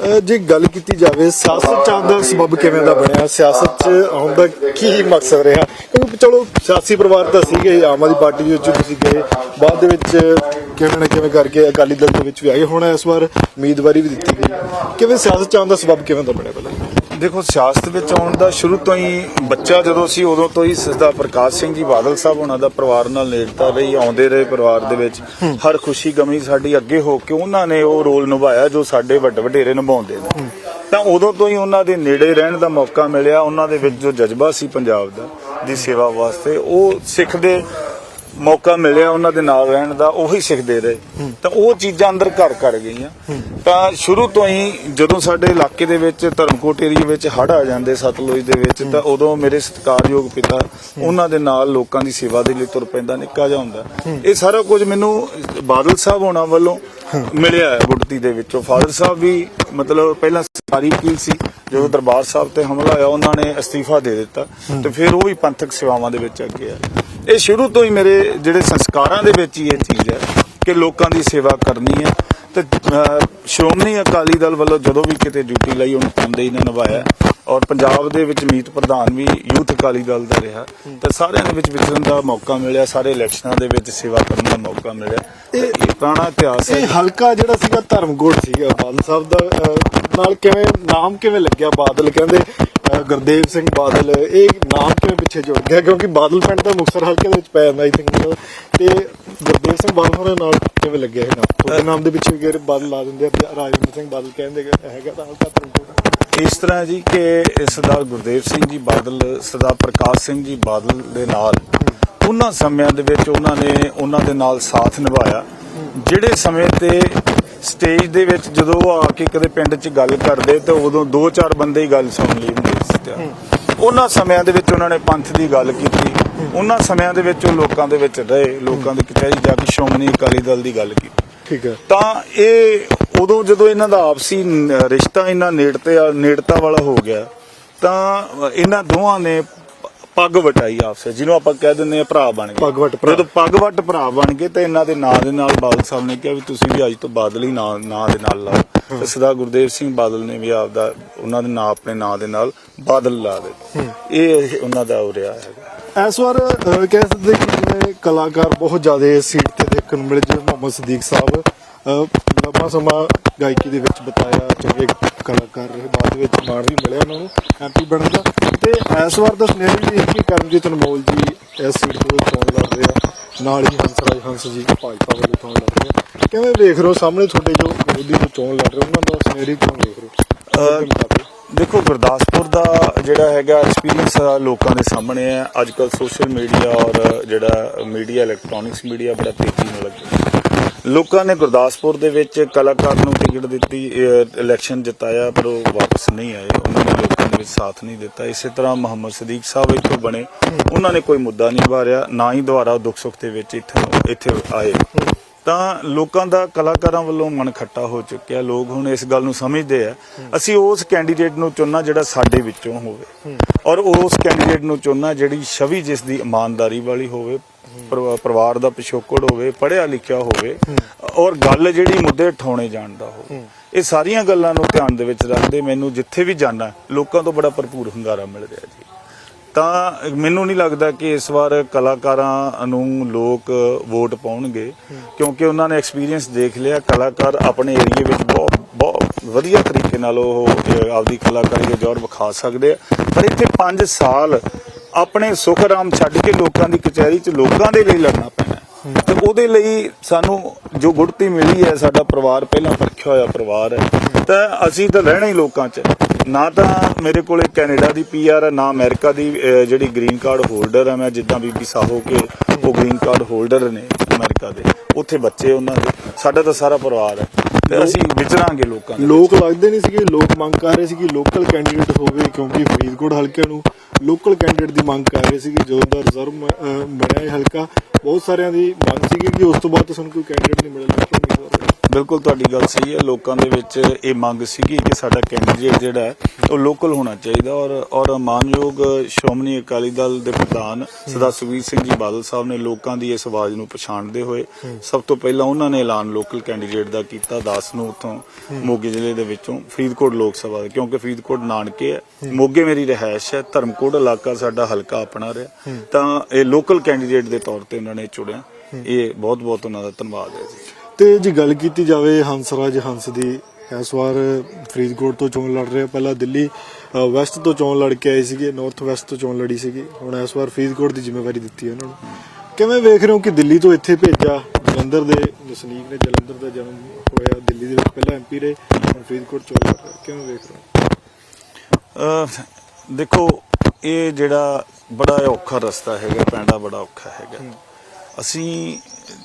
ਅਹ ਜੇ ਗੱਲ ਕੀਤੀ ਜਾਵੇ, ਸਿਆਸਤ ਚ ਆਉਣ ਦਾ ਸਬਬ ਕਿਵੇਂ ਦਾ ਬਣਿਆ? ਸਿਆਸਤ ਚ ਆਉਣ ਦਾ ਕੀ ਮਕਸਦ ਰਿਹਾ? ਕਿਉਂਕਿ ਚਲੋ, ਸਿਆਸੀ ਪਰਿਵਾਰ ਤਾਂ ਸੀਗੇ, ਆਮ ਆਦਮੀ ਪਾਰਟੀ ਦੇ ਵਿੱਚ ਤੁਸੀਂ ਗਏ ਬਾਅਦ ਦੇ ਵਿੱਚ ਕਿਵੇਂ ਨਾ ਕਿਵੇਂ ਕਰਕੇ ਅਕਾਲੀ ਦਲ ਦੇ ਵਿੱਚ ਵੀ ਆਏ। ਹੁਣ ਇਸ ਵਾਰ ਉਮੀਦਵਾਰੀ ਵੀ ਦਿੱਤੀ ਗਈ। ਕਿਵੇਂ ਸਿਆਸਤ ਚ ਆਉਣ ਦਾ ਸਬਬ ਕਿਵੇਂ ਦਾ ਬਣਿਆ ਪਹਿਲਾਂ? ਦੇਖੋ, ਸਿਆਸਤ ਵਿੱਚ ਆਉਣ ਦਾ ਸ਼ੁਰੂ ਤੋਂ ਹੀ ਬੱਚਾ ਜਦੋਂ ਸੀ, ਉਦੋਂ ਤੋਂ ਹੀ ਸਰਦਾਰ ਪ੍ਰਕਾਸ਼ ਸਿੰਘ ਜੀ ਬਾਦਲ ਸਾਹਿਬ ਉਹਨਾਂ ਦਾ ਪਰਿਵਾਰ ਨਾਲ ਨੇੜਤਾ ਰਹੀ, ਆਉਂਦੇ ਰਹੇ ਪਰਿਵਾਰ ਦੇ ਵਿੱਚ। ਹਰ ਖੁਸ਼ੀ ਗਮੀ ਸਾਡੀ ਅੱਗੇ ਹੋ ਕੇ ਉਹਨਾਂ ਨੇ ਉਹ ਰੋਲ ਨਿਭਾਇਆ ਜੋ ਸਾਡੇ ਵੱਡੇ ਵਡੇਰੇ ਨਿਭਾਉਂਦੇ ਨੇ। ਤਾਂ ਉਦੋਂ ਤੋਂ ਹੀ ਉਹਨਾਂ ਦੇ ਨੇੜੇ ਰਹਿਣ ਦਾ ਮੌਕਾ ਮਿਲਿਆ, ਉਹਨਾਂ ਦੇ ਵਿੱਚ ਜੋ ਜਜ਼ਬਾ ਸੀ ਪੰਜਾਬ ਦਾ, ਦੀ ਸੇਵਾ ਵਾਸਤੇ, ਉਹ ਸਿੱਖ ਦੇ ਮੌਕਾ ਮਿਲਿਆ ਉਹਨਾਂ ਦੇ ਨਾਲ ਰਹਿਣ ਦਾ ਉਹੀ ਸਿੱਖਦੇ ਰਹੇ। ਤਾਂ ਉਹ ਚੀਜ਼ਾਂ ਅੰਦਰ ਘਰ ਕਰ ਗਈਆਂ। ਤਾਂ ਸ਼ੁਰੂ ਤੋਂ ਹੀ ਜਦੋਂ ਸਾਡੇ ਇਲਾਕੇ ਦੇ ਵਿੱਚ ਧਰਮਕੋਟ ਏਰੀਆ ਵਿੱਚ ਹੜ੍ਹ ਆ ਜਾਂਦੇ ਸਤਲੁਜ ਦੇ ਵਿੱਚ ਤਾਂ ਉਦੋਂ ਮੇਰੇ ਸਤਿਕਾਰਯੋਗ ਪਿਤਾ ਉਹਨਾਂ ਦੇ ਨਾਲ ਲੋਕਾਂ ਦੀ ਸੇਵਾ ਦੇ ਲਈ ਤੁਰ ਪੈਂਦਾ ਨਿੱਕਾ ਜਿਹਾ ਹੁੰਦਾ। ਇਹ ਸਾਰਾ ਕੁਝ ਮੈਨੂੰ ਬਾਦਲ ਸਾਹਿਬ ਹੋਣਾ ਵੱਲੋਂ ਮਿਲਿਆ ਹੈ ਗੁੜਤੀ ਦੇ ਵਿੱਚੋਂ। ਫਾਦਰ ਸਾਹਿਬ ਵੀ ਮਤਲਬ ਪਹਿਲਾਂ ਸਰਕਾਰੀ ਵਕੀਲ ਸੀ ਜਦੋਂ ਦਰਬਾਰ ਸਾਹਿਬ ਤੇ ਹਮਲਾ ਹੋਇਆ ਉਹਨਾਂ ਨੇ ਅਸਤੀਫਾ ਦੇ ਦਿੱਤਾ। ਤੇ ਫਿਰ ਉਹ ਵੀ ਪੰਥਕ ਸੇਵਾਵਾਂ ਦੇ ਵਿੱਚ ਅੱਗੇ ਆ ਇਹ ਸ਼ੁਰੂ ਤੋਂ ਹੀ ਮੇਰੇ ਜਿਹੜੇ ਸੰਸਕਾਰਾਂ ਦੇ ਵਿੱਚ ਹੀ ਇਹ ਚੀਜ਼ ਹੈ ਕਿ ਲੋਕਾਂ ਦੀ ਸੇਵਾ ਕਰਨੀ ਹੈ। ਤੇ ਸ਼੍ਰੋਮਣੀ ਅਕਾਲੀ ਦਲ ਵੱਲੋਂ ਜਦੋਂ ਵੀ ਕਿਤੇ ਡਿਊਟੀ ਲਈ ਉਹਨੂੰ ਤਨਦੇਹੀ ਨਾਲ ਨਿਭਾਇਆ ਔਰ ਪੰਜਾਬ ਦੇ ਵਿੱਚ ਮੀਤ ਪ੍ਰਧਾਨ ਵੀ ਯੂਥ ਅਕਾਲੀ ਦਲ ਦਾ ਰਿਹਾ। ਤੇ ਸਾਰਿਆਂ ਦੇ ਵਿੱਚ ਵਿਚਰਨ ਦਾ ਮੌਕਾ ਮਿਲਿਆ ਸਾਰੇ ਇਲੈਕਸ਼ਨਾਂ ਦੇ ਵਿੱਚ ਸੇਵਾ ਕਰਨ ਦਾ ਮੌਕਾ ਮਿਲਿਆ। ਇਹ ਪੁਰਾਣਾ ਇਤਿਹਾਸ ਹੈ। ਇਹ ਹਲਕਾ ਜਿਹੜਾ ਸੀਗਾ ਧਰਮਗੋੜ ਸੀਗਾ ਬਾਦਲ ਸਾਹਿਬ ਦਾ ਨਾਲ ਕਿਵੇਂ ਨਾਮ ਕਿਵੇਂ ਲੱਗਿਆ ਬਾਦਲ? ਕਹਿੰਦੇ ਗੁਰਦੇਵ ਸਿੰਘ ਬਾਦਲ ਇਹ ਨਾਮ ਕਿਵੇਂ ਪਿੱਛੇ ਜੁੜ ਗਿਆ? ਕਿਉਂਕਿ ਬਾਦਲ ਪਿੰਡ ਤਾਂ ਮੁਕਤਸਰ ਹਲਕੇ ਦੇ ਵਿੱਚ ਪੈ ਜਾਂਦਾ ਆਈ ਥਿੰਕ ਤੇ ਗੁਰਦੇਵ ਸਿੰਘ ਬਾਦਲ ਹੋਰਾਂ ਨਾਲ ਕਿਵੇਂ ਲੱਗਿਆ ਇਹ ਨਾਮ? ਉਹਦੇ ਨਾਮ ਦੇ ਪਿੱਛੇ ਗੇਰ ਬਾਦਲ ਲਾ ਦਿੰਦੇ ਆ? ਰਾਜਿੰਦਰ ਸਿੰਘ ਬਾਦਲ ਕਹਿੰਦੇ ਹੈਗਾ ਤਾਂ ਹਲਕਾ ਧਰਮਗੋੜ ਇਸ ਤਰ੍ਹਾਂ ਜੀ ਕਿ ਸਰਦਾਰ ਗੁਰਦੇਵ ਸਿੰਘ ਜੀ ਬਾਦਲ ਸਰਦਾਰ ਪ੍ਰਕਾਸ਼ ਸਿੰਘ ਜੀ ਬਾਦਲ ਦੇ ਨਾਲ ਉਹਨਾਂ ਸਮਿਆਂ ਦੇ ਵਿੱਚ ਉਹਨਾਂ ਨੇ ਉਹਨਾਂ ਦੇ ਨਾਲ ਸਾਥ ਨਿਭਾਇਆ। ਜਿਹੜੇ ਸਮੇਂ ਤੇ ਸਟੇਜ ਦੇ ਵਿੱਚ ਜਦੋਂ ਉਹ ਆ ਕੇ ਕਦੇ ਪਿੰਡ 'ਚ ਗੱਲ ਕਰਦੇ ਤੇ ਉਦੋਂ ਦੋ ਚਾਰ ਬੰਦੇ ਹੀ ਗੱਲ ਸੁਣ ਲਈ ਹੁੰਦੀ ਸੀ ਤੇ। ਉਹਨਾਂ ਸਮਿਆਂ ਦੇ ਵਿੱਚ ਉਹਨਾਂ ਨੇ ਪੰਥ ਦੀ ਗੱਲ ਕੀਤੀ। ਉਹਨਾਂ ਸਮਿਆਂ ਦੇ ਵਿੱਚ ਉਹ ਲੋਕਾਂ ਦੇ ਵਿੱਚ ਰਹੇ ਲੋਕਾਂ ਦੇ ਕਚਹਿਰੀ ਜਾ ਕੇ ਸ਼੍ਰੋਮਣੀ ਅਕਾਲੀ ਦਲ ਦੀ ਗੱਲ ਕੀਤੀ। ਠੀਕ ਹੈ। ਤਾਂ ਇਹ ਉਦੋਂ ਜਦੋਂ ਇਹਨਾਂ ਦਾ ਆਪਸੀ ਰਿਸ਼ਤਾ ਇਹਨਾਂ ਨੇੜਤੇ ਨੇੜਤਾ ਵਾਲਾ ਹੋ ਗਿਆ ਤਾਂ ਇਹਨਾਂ ਦੋਹਾਂ ਨੇ ਪੱਗ ਵਟਾਈ ਆਪਸ ਜਿਹਨੂੰ ਆਪਾਂ ਕਹਿ ਦਿੰਦੇ ਆ ਭਰਾ ਬਣ ਗਏ। ਪੱਗ ਵੱਟ ਭਰਾ। ਜਦੋਂ ਪੱਗ ਵੱਟ ਭਰਾ ਬਣ ਗਏ ਤੇ ਇਹਨਾਂ ਦੇ ਨਾਂ ਦੇ ਨਾਲ ਬਾਦਲ ਸਾਹਿਬ ਨੇ ਕਿਹਾ ਵੀ ਤੁਸੀਂ ਵੀ ਅੱਜ ਤੋਂ ਬਾਦਲ ਹੀ ਨਾਂ ਨਾਂ ਦੇ ਨਾਲ ਲਾਓ। ਤੇ ਸਰਦਾਰ ਗੁਰਦੇਵ ਸਿੰਘ ਬਾਦਲ ਨੇ ਵੀ ਆਪਦਾ ਉਹਨਾਂ ਦੇ ਨਾਂ ਆਪਣੇ ਨਾਂ ਦੇ ਨਾਲ ਬਾਦਲ ਲਾ ਦਿੱਤੇ। ਇਹ ਉਹਨਾਂ ਦਾ ਹੋ ਰਿਹਾ ਹੈਗਾ। ਇਸ ਵਾਰ ਕਹਿ ਸਕਦੇ ਕਿ ਕਲਾਕਾਰ ਬਹੁਤ ਜ਼ਿਆਦਾ ਸੀਟ ਤੇ ਦੇਖਣ ਨੂੰ ਮਿਲੇ ਜਿਵੇਂ ਮੁਹੰਮਦ ਸਦੀਕ ਸਾਹਿਬ ਲੰਬਾ ਸਮਾਂ ਗਾਇਕੀ ਦੇ ਵਿੱਚ ਬਤਾਇਆ ਚੰਗੇ ਕਲਾਕਾਰ ਰਹੇ ਬਾਅਦ ਵਿੱਚ ਮਾਣ ਵੀ ਮਿਲਿਆ ਉਹਨਾਂ ਨੂੰ ਐਮਪੀ ਬਣਨ ਦਾ ਤੇ ਇਸ ਵਾਰ ਦਾ ਸੁਨੇਹਾ ਵੀ ਇਹ ਕਿ ਕਰਮਜੀਤ ਅਨਮੋਲ ਜੀ ਇਸ ਸੀਟ ਤੋਂ ਚੋਣ ਲੜ ਰਹੇ ਆ। ਨਾਲ ਹੀ ਹੰਸਰਾਜ ਹੰਸ ਜੀ ਭਾਜਪਾ ਵੱਲੋਂ ਚੋਣ ਲੜ ਰਹੇ ਆ। ਕਿਵੇਂ ਵੇਖ ਰਹੇ ਹੋ? ਸਾਹਮਣੇ ਤੁਹਾਡੇ ਜੋ ਵਿਰੋਧੀ ਜੋ ਚੋਣ ਲੜ ਰਹੇ ਉਹਨਾਂ ਦਾ ਸੁਨੇਰੀ ਕਿਉਂ ਵੇਖ ਰਹੇ ਹੋ। ਦੇਖੋ ਗੁਰਦਾਸਪੁਰ ਦਾ ਜਿਹੜਾ ਹੈਗਾ ਐਕਸਪੀਰੀਅੰਸ ਲੋਕਾਂ ਦੇ ਸਾਹਮਣੇ ਹੈ ਅੱਜ ਕੱਲ ਸੋਸ਼ਲ ਮੀਡੀਆ ਔਰ ਜਿਹੜਾ ਮੀਡੀਆ ਇਲੈਕਟ੍ਰੋਨਿਕਸ ਮੀਡੀਆ ਬੜਾ ਤੇਜ਼ੀ ਨਾਲ ਲੋਕਾਂ ਨੇ ਗੁਰਦਾਸਪੁਰ ਦੇ ਵਿੱਚ ਕਲਾਕਾਰ ਨੂੰ ਟਿਕਟ ਦਿੱਤੀ ਇਲੈਕਸ਼ਨ ਜਿਤਾਇਆ, ਪਰ ਉਹ ਵਾਪਸ ਨਹੀਂ ਆਏ। ਉਹਨਾਂ ਨੇ ਲੋਕਾਂ ਦੇ ਵਿੱਚ ਸਾਥ ਨਹੀਂ ਦਿੱਤਾ। ਇਸੇ ਤਰ੍ਹਾਂ ਮੁਹੰਮਦ ਸਦੀਕ ਸਾਹਿਬ ਇੱਥੋਂ ਬਣੇ। ਉਹਨਾਂ ਨੇ ਕੋਈ ਮੁੱਦਾ ਨਹੀਂ ਵਾਰਿਆ, ਨਾ ਹੀ ਦੁਆਰਾ ਦੁੱਖ ਸੁੱਖ ਦੇ ਵਿੱਚ ਇੱਥੇ ਇੱਥੇ ਆਏ। ਤਾਂ ਲੋਕਾਂ ਦਾ ਕਲਾਕਾਰਾਂ ਵੱਲੋਂ ਮਨ ਖੱਟਾ ਹੋ ਚੁੱਕਿਆ। ਲੋਕ ਹੁਣ ਇਸ ਗੱਲ ਨੂੰ ਸਮਝਦੇ ਆ। ਅਸੀਂ ਉਸ ਕੈਂਡੀਡੇਟ ਨੂੰ ਚੁਣਨਾ ਜਿਹੜਾ ਸਾਡੇ ਵਿੱਚੋਂ ਹੋਵੇ। ਔਰ ਉਸ ਕੈਂਡੀਡੇਟ ਨੂੰ ਚੁਣਨਾ ਜਿਹੜੀ ਛਵੀ ਜਿਸ ਦੀ ਇਮਾਨਦਾਰੀ ਵਾਲੀ ਹੋਵੇ ਪਰਿਵਾ- ਪਰਿਵਾਰ ਦਾ ਪਿਛੋਕੜ ਹੋਵੇ, ਪੜ੍ਹਿਆ ਲਿਖਿਆ ਹੋਵੇ, ਔਰ ਗੱਲ ਜਿਹੜੀ ਮੁੱਦੇ ਠਾਉਣੇ ਜਾਣਦਾ ਹੋਵੇ। ਇਹ ਸਾਰੀਆਂ ਗੱਲਾਂ ਨੂੰ ਧਿਆਨ ਦੇ ਵਿੱਚ ਰੱਖਦੇ ਮੈਨੂੰ ਜਿੱਥੇ ਵੀ ਜਾਣਾ, ਲੋਕਾਂ ਤੋਂ ਬੜਾ ਭਰਪੂਰ ਹੁੰਗਾਰਾ ਮਿਲ ਰਿਹਾ ਜੀ। ਤਾਂ ਮੈਨੂੰ ਨਹੀਂ ਲੱਗਦਾ ਕਿ ਇਸ ਵਾਰ ਕਲਾਕਾਰਾਂ ਨੂੰ ਲੋਕ ਵੋਟ ਪਾਉਣਗੇ, ਕਿਉਂਕਿ ਉਹਨਾਂ ਨੇ ਐਕਸਪੀਰੀਅੰਸ ਦੇਖ ਲਿਆ। ਕਲਾਕਾਰ ਆਪਣੇ ਏਰੀਏ ਵਿੱਚ ਬਹੁਤ ਬਹੁਤ ਵਧੀਆ ਤਰੀਕੇ ਨਾਲ ਉਹ ਆਪਦੀ ਕਲਾਕਾਰੀ ਦੇ ਜੋਰ ਵਿਖਾ ਸਕਦੇ ਆ। ਪਰ ਇੱਥੇ 5 ਸਾਲ ਆਪਣੇ ਸੁਖ ਆਰਾਮ ਛੱਡ ਕੇ ਲੋਕਾਂ ਦੀ ਕਚਹਿਰੀ 'ਚ ਲੋਕਾਂ ਦੇ ਲਈ ਲੜਨਾ ਪੈਣਾ। ਹੈ। ਤੇ ਉਹਦੇ ਲਈ ਸਾਨੂੰ ਜੋ ਗੁੜਤੀ ਮਿਲੀ ਹੈ, ਸਾਡਾ ਪਰਿਵਾਰ ਪਹਿਲਾਂ ਪਰਖਿਆ ਹੋਇਆ ਪਰਿਵਾਰ ਹੈ। ਤਾਂ ਅਸੀਂ ਤਾਂ ਰਹਿਣਾ ਹੀ ਲੋਕਾਂ 'ਚ। ਨਾ ਤਾਂ ਮੇਰੇ ਕੋਲੇ ਕੈਨੇਡਾ ਦੀ ਪੀਆਰ ਹੈ ਨਾ ਅਮਰੀਕਾ ਦੀ ਅਹ, ਜਿਹੜੀ ਗ੍ਰੀਨ ਕਾਰਡ ਹੋਲਡਰ ਹੈ ਮੈਂ ਜਿੱਦਾਂ ਬੀਬੀ ਸਾਹੋ ਕੇ ਉਹ ਗ੍ਰੀਨ ਕਾਰਡ ਹੋਲਡਰ ਨੇ ਅਮਰੀਕਾ ਦੇ ਉੱਥੇ ਬੱਚੇ ਉਹਨਾਂ ਦੇ ਸਾਡਾ ਤਾਂ ਸਾਰਾ ਪਰਿਵਾਰ ਹੈ। ਤੇ ਅਸੀਂ ਵਿਚਰਾਂਗੇ ਲੋਕਾਂ ਦੇ ਲੋਕ ਲੱਗਦੇ ਨਹੀਂ ਸੀਗੇ ਲੋਕ ਮੰਗ ਕਰ ਰਹੇ ਸੀ ਕਿ ਲੋਕਲ ਕੈਂਡੀਡੇਟ ਹੋਵੇ ਕਿਉਂਕਿ ਫਰੀਦਕੋਟ ਹਲਕੇ ਨੂੰ ਲੋਕਲ ਕੈਂਡੀਡੇਟ ਦੀ ਮੰਗ ਕਰ ਰਹੇ ਸੀ ਕਿ ਜੋ ਦਾ ਰਿਜ਼ਰਵ ਬਣਿਆ ਇਹ ਹਲਕਾ। ਬਹੁਤ ਸਾਰਿਆਂ ਦੀ ਮੰਗ ਸੀਗੀ ਕਿ ਉਸ ਤੋਂ ਬਾਅਦ ਸਾਨੂੰ ਕੋਈ ਕੈਂਡੀਡੇਟ ਨਹੀਂ ਮਿਲਿਆ ਲੋਕਲ ਉਮੀਦਵਾਰ ਬਿਲਕੁਲ ਤੁਹਾਡੀ ਗੱਲ ਸਹੀ ਹੈ ਲੋਕਾਂ ਦੇ ਵਿੱਚ ਇਹ ਮੰਗ ਸੀਗੀ ਕਿ ਸਾਡਾ ਕੈਂਡੀਡੇਟ ਜਿਹੜਾ ਹੈ ਉਹ ਲੋਕਲ ਹੋਣਾ ਚਾਹੀਦਾ ਔਰ ਔਰ ਮਾਨਯੋਗ ਸ਼੍ਰੋਮਣੀ ਅਕਾਲੀ ਦਲ ਦੇ ਪ੍ਰਧਾਨ ਸਰਦਾਰ ਸੁਖਬੀਰ ਸਿੰਘ ਜੀ ਬਾਦਲ ਸਾਹਿਬ ਨੇ ਲੋਕਾਂ ਦੀ ਇਸ ਆਵਾਜ਼ ਨੂੰ ਪਛਾਣਦੇ ਹੋਏ ਸਭ ਤੋਂ ਪਹਿਲਾਂ ਉਹਨਾਂ ਨੇ ਐਲਾਨ ਲੋਕਲ ਕੈਂਡੀਡੇਟ ਦਾ ਕੀਤਾ 10 ਨੂੰ ਉੱਥੋਂ ਮੋਗੇ ਜ਼ਿਲ੍ਹੇ ਦੇ ਵਿੱਚੋਂ ਫਰੀਦਕੋਟ ਲੋਕ ਸਭਾ ਦੇ, ਕਿਉਂਕਿ ਫਰੀਦਕੋਟ ਨਾਨਕੇ ਹੈ। ਮੋਗੇ ਮੇਰੀ ਰਿਹਾਇਸ਼ ਹੈ, ਧਰਮਕੋਟ ਇਲਾਕਾ ਸਾਡਾ ਹਲਕਾ ਆਪਣਾ ਰਿਹਾ। ਤਾਂ ਇਹ ਲੋਕਲ ਕੈਂਡੀਡੇਟ ਦੇ ਤੌਰ ਤੇ ਉਹਨਾਂ ਨੇ ਚੁਣਿਆ। ਇਹ ਬਹੁਤ ਬਹੁਤ ਉਹਨਾਂ ਦਾ ਧੰਨਵਾਦ ਹੈ ਜੀ। ਤੇ ਜੇ ਗੱਲ ਕੀਤੀ ਜਾਵੇ ਹੰਸਰਾਜ ਹੰਸ ਦੀ, ਇਸ ਵਾਰ ਫਰੀਦਕੋਟ ਤੋਂ ਚੋਣ ਲੜ ਰਹੇ। ਪਹਿਲਾਂ ਦਿੱਲੀ ਵੈਸਟ ਤੋਂ ਚੋਣ ਲੜ ਕੇ ਆਏ ਸੀਗੇ ਨਾਰਥ ਵੈਸਟ ਤੋਂ ਚੋਣ ਲੜੀ ਸੀਗੀ। ਹੁਣ ਇਸ ਵਾਰ ਫਰੀਦਕੋਟ ਦੀ ਜ਼ਿੰਮੇਵਾਰੀ ਦਿੱਤੀ ਹੈ ਉਹਨਾਂ ਨੂੰ। ਕਿਵੇਂ ਵੇਖ ਰਹੇ ਹੋ ਕਿ ਦਿੱਲੀ ਤੋਂ ਇੱਥੇ ਭੇਜਿਆ ਜਲੰਧਰ ਦੇ ਵਸਨੀਕ ਨੇ ਜਲੰਧਰ ਦਾ ਜਨਮ ਹੋਇਆ ਦਿੱਲੀ ਦੇ ਵਿੱਚ ਪਹਿਲਾਂ ਐਮਪੀ ਰਹੇ ਹੁਣ ਫਰੀਦਕੋਟ ਚੋਣ ਕਿਵੇਂ ਵੇਖ ਰਹੇ ਹੋ? ਦੇਖੋ ਇਹ ਜਿਹੜਾ ਬੜਾ ਔਖਾ ਰਸਤਾ ਹੈਗਾ ਪੈਂਡਾ ਬੜਾ ਔਖਾ ਹੈਗਾ। ਅਸੀਂ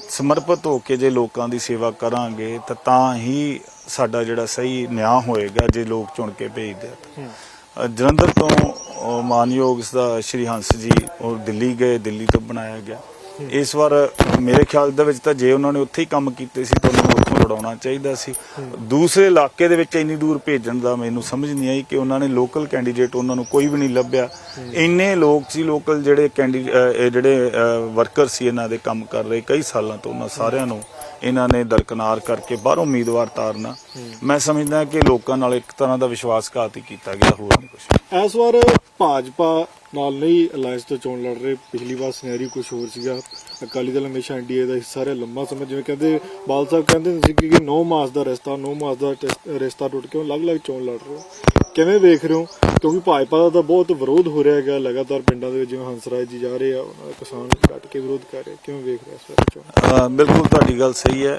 ਸਮਰਪਿਤ ਹੋ ਕੇ ਜੇ ਲੋਕਾਂ ਦੀ ਸੇਵਾ ਕਰਾਂਗੇ ਤਾਂ ਤਾਂ ਹੀ ਸਾਡਾ ਜਿਹੜਾ ਸਹੀ ਨਿਆਂ ਹੋਏਗਾ ਜੇ ਲੋਕ ਚੁਣ ਕੇ ਭੇਜਦੇ ਆ। ਜਲੰਧਰ ਤੋਂ ਮਾਨਯੋਗ ਦਾ ਸ਼੍ਰੀ ਹੰਸ ਜੀ ਉਹ ਦਿੱਲੀ ਗਏ ਦਿੱਲੀ ਤੋਂ ਬਣਾਇਆ ਗਿਆ। ਇਸ ਵਾਰ ਮੇਰੇ ਖਿਆਲ ਦੇ ਵਿੱਚ ਤਾਂ ਜੇ ਉਹਨਾਂ ਨੇ ਉੱਥੇ ਹੀ ਕੰਮ ਕੀਤੇ ਸੀ ਤਾਂ ਉਹਨਾਂ ਨੂੰ ਚਾਹੀਦਾ ਸੀ। ਦੂਸਰੇ ਇਲਾਕੇ ਦੇ ਵਿੱਚ ਇੰਨੀ ਦੂਰ ਭੇਜਣ ਦਾ ਮੈਨੂੰ ਸਮਝ ਨਹੀਂ ਆਈ ਕਿ ਉਹਨਾਂ ਨੇ ਲੋਕਲ ਕੈਂਡੀਡੇਟ ਉਹਨਾਂ ਨੂੰ ਕੋਈ ਵੀ ਨਹੀਂ ਲੱਭਿਆ। ਇੰਨੇ ਲੋਕ ਸੀ ਲੋਕਲ ਜਿਹੜੇ ਕੈਂਡੀ ਜਿਹੜੇ ਵਰਕਰ ਸੀ ਇਹਨਾਂ ਦੇ ਕੰਮ ਕਰ ਰਹੇ, ਕਈ ਸਾਲਾਂ ਤੋਂ ਉਹਨਾਂ ਸਾਰਿਆਂ ਨੂੰ ਇਹਨਾਂ ਨੇ ਦਰਕਨਾਰ ਕਰਕੇ ਬਾਹਰੋਂ ਉਮੀਦਵਾਰ ਤਾਰਨਾ। ਮੈਂ ਸਮਝਦਾ ਕਿ ਲੋਕਾਂ ਨਾਲ ਇੱਕ ਤਰ੍ਹਾਂ ਦਾ ਵਿਸ਼ਵਾਸਘਾਤ ਹੀ ਕੀਤਾ ਗਿਆ, ਹੋਰ ਨਹੀਂ ਕੁਝ ਇਸ ਵਾਰ ਭਾਜਪਾ ਨਾਲ ਨਹੀਂ ਅਲਾਈਅੰਸ ਤੋਂ ਚੋਣ ਲੜ ਰਹੇ। ਪਿਛਲੀ ਵਾਰ ਸਿਨੈਰੀਓ ਕੁਝ ਹੋਰ ਸੀਗਾ। ਅਕਾਲੀ ਦਲ ਹਮੇਸ਼ਾ ਐਨਡੀਏ ਦਾ ਹਿੱਸਾ ਰਿਹਾ, ਲੰਮਾ ਸਮਾਂ। ਜਿਵੇਂ ਕਹਿੰਦੇ ਬਾਲ ਸਾਹਿਬ ਕਹਿੰਦੇ ਹੁੰਦੇ ਸੀ ਕਿ 9 ਮਾਸ ਦਾ ਰਸਤਾ 9 ਮਾਸ ਦਾ ਟੈਸ- ਰਿਸ਼ਤਾ ਟੁੱਟ ਕੇ ਉਹ ਅਲੱਗ-ਅਲੱਗ ਚੋਣ ਲੜ ਰਹੇ ਹੋ। ਕਿਵੇਂ ਵੇਖ ਰਹੇ ਹੋ? ਕਿਉਂਕਿ ਭਾਜਪਾ ਦਾ ਤਾਂ ਬਹੁਤ ਵਿਰੋਧ ਹੋ ਰਿਹਾ ਹੈਗਾ, ਲਗਾਤਾਰ ਪਿੰਡਾਂ ਦੇ ਵਿੱਚ ਜਿਵੇਂ ਹੰਸਰਾਜ ਜੀ ਜਾ ਰਹੇ ਆ, ਉਹਨਾਂ ਦਾ ਕਿਸਾਨ ਡਟ ਕੇ ਵਿਰੋਧ ਕਰ ਰਹੇ ਕਿਵੇਂ ਵੇਖ ਰਹੇ ਇਸ ਵਾਰ ਬਿਲਕੁਲ ਤੁਹਾਡੀ ਗੱਲ ਸਹੀ ਹੈ।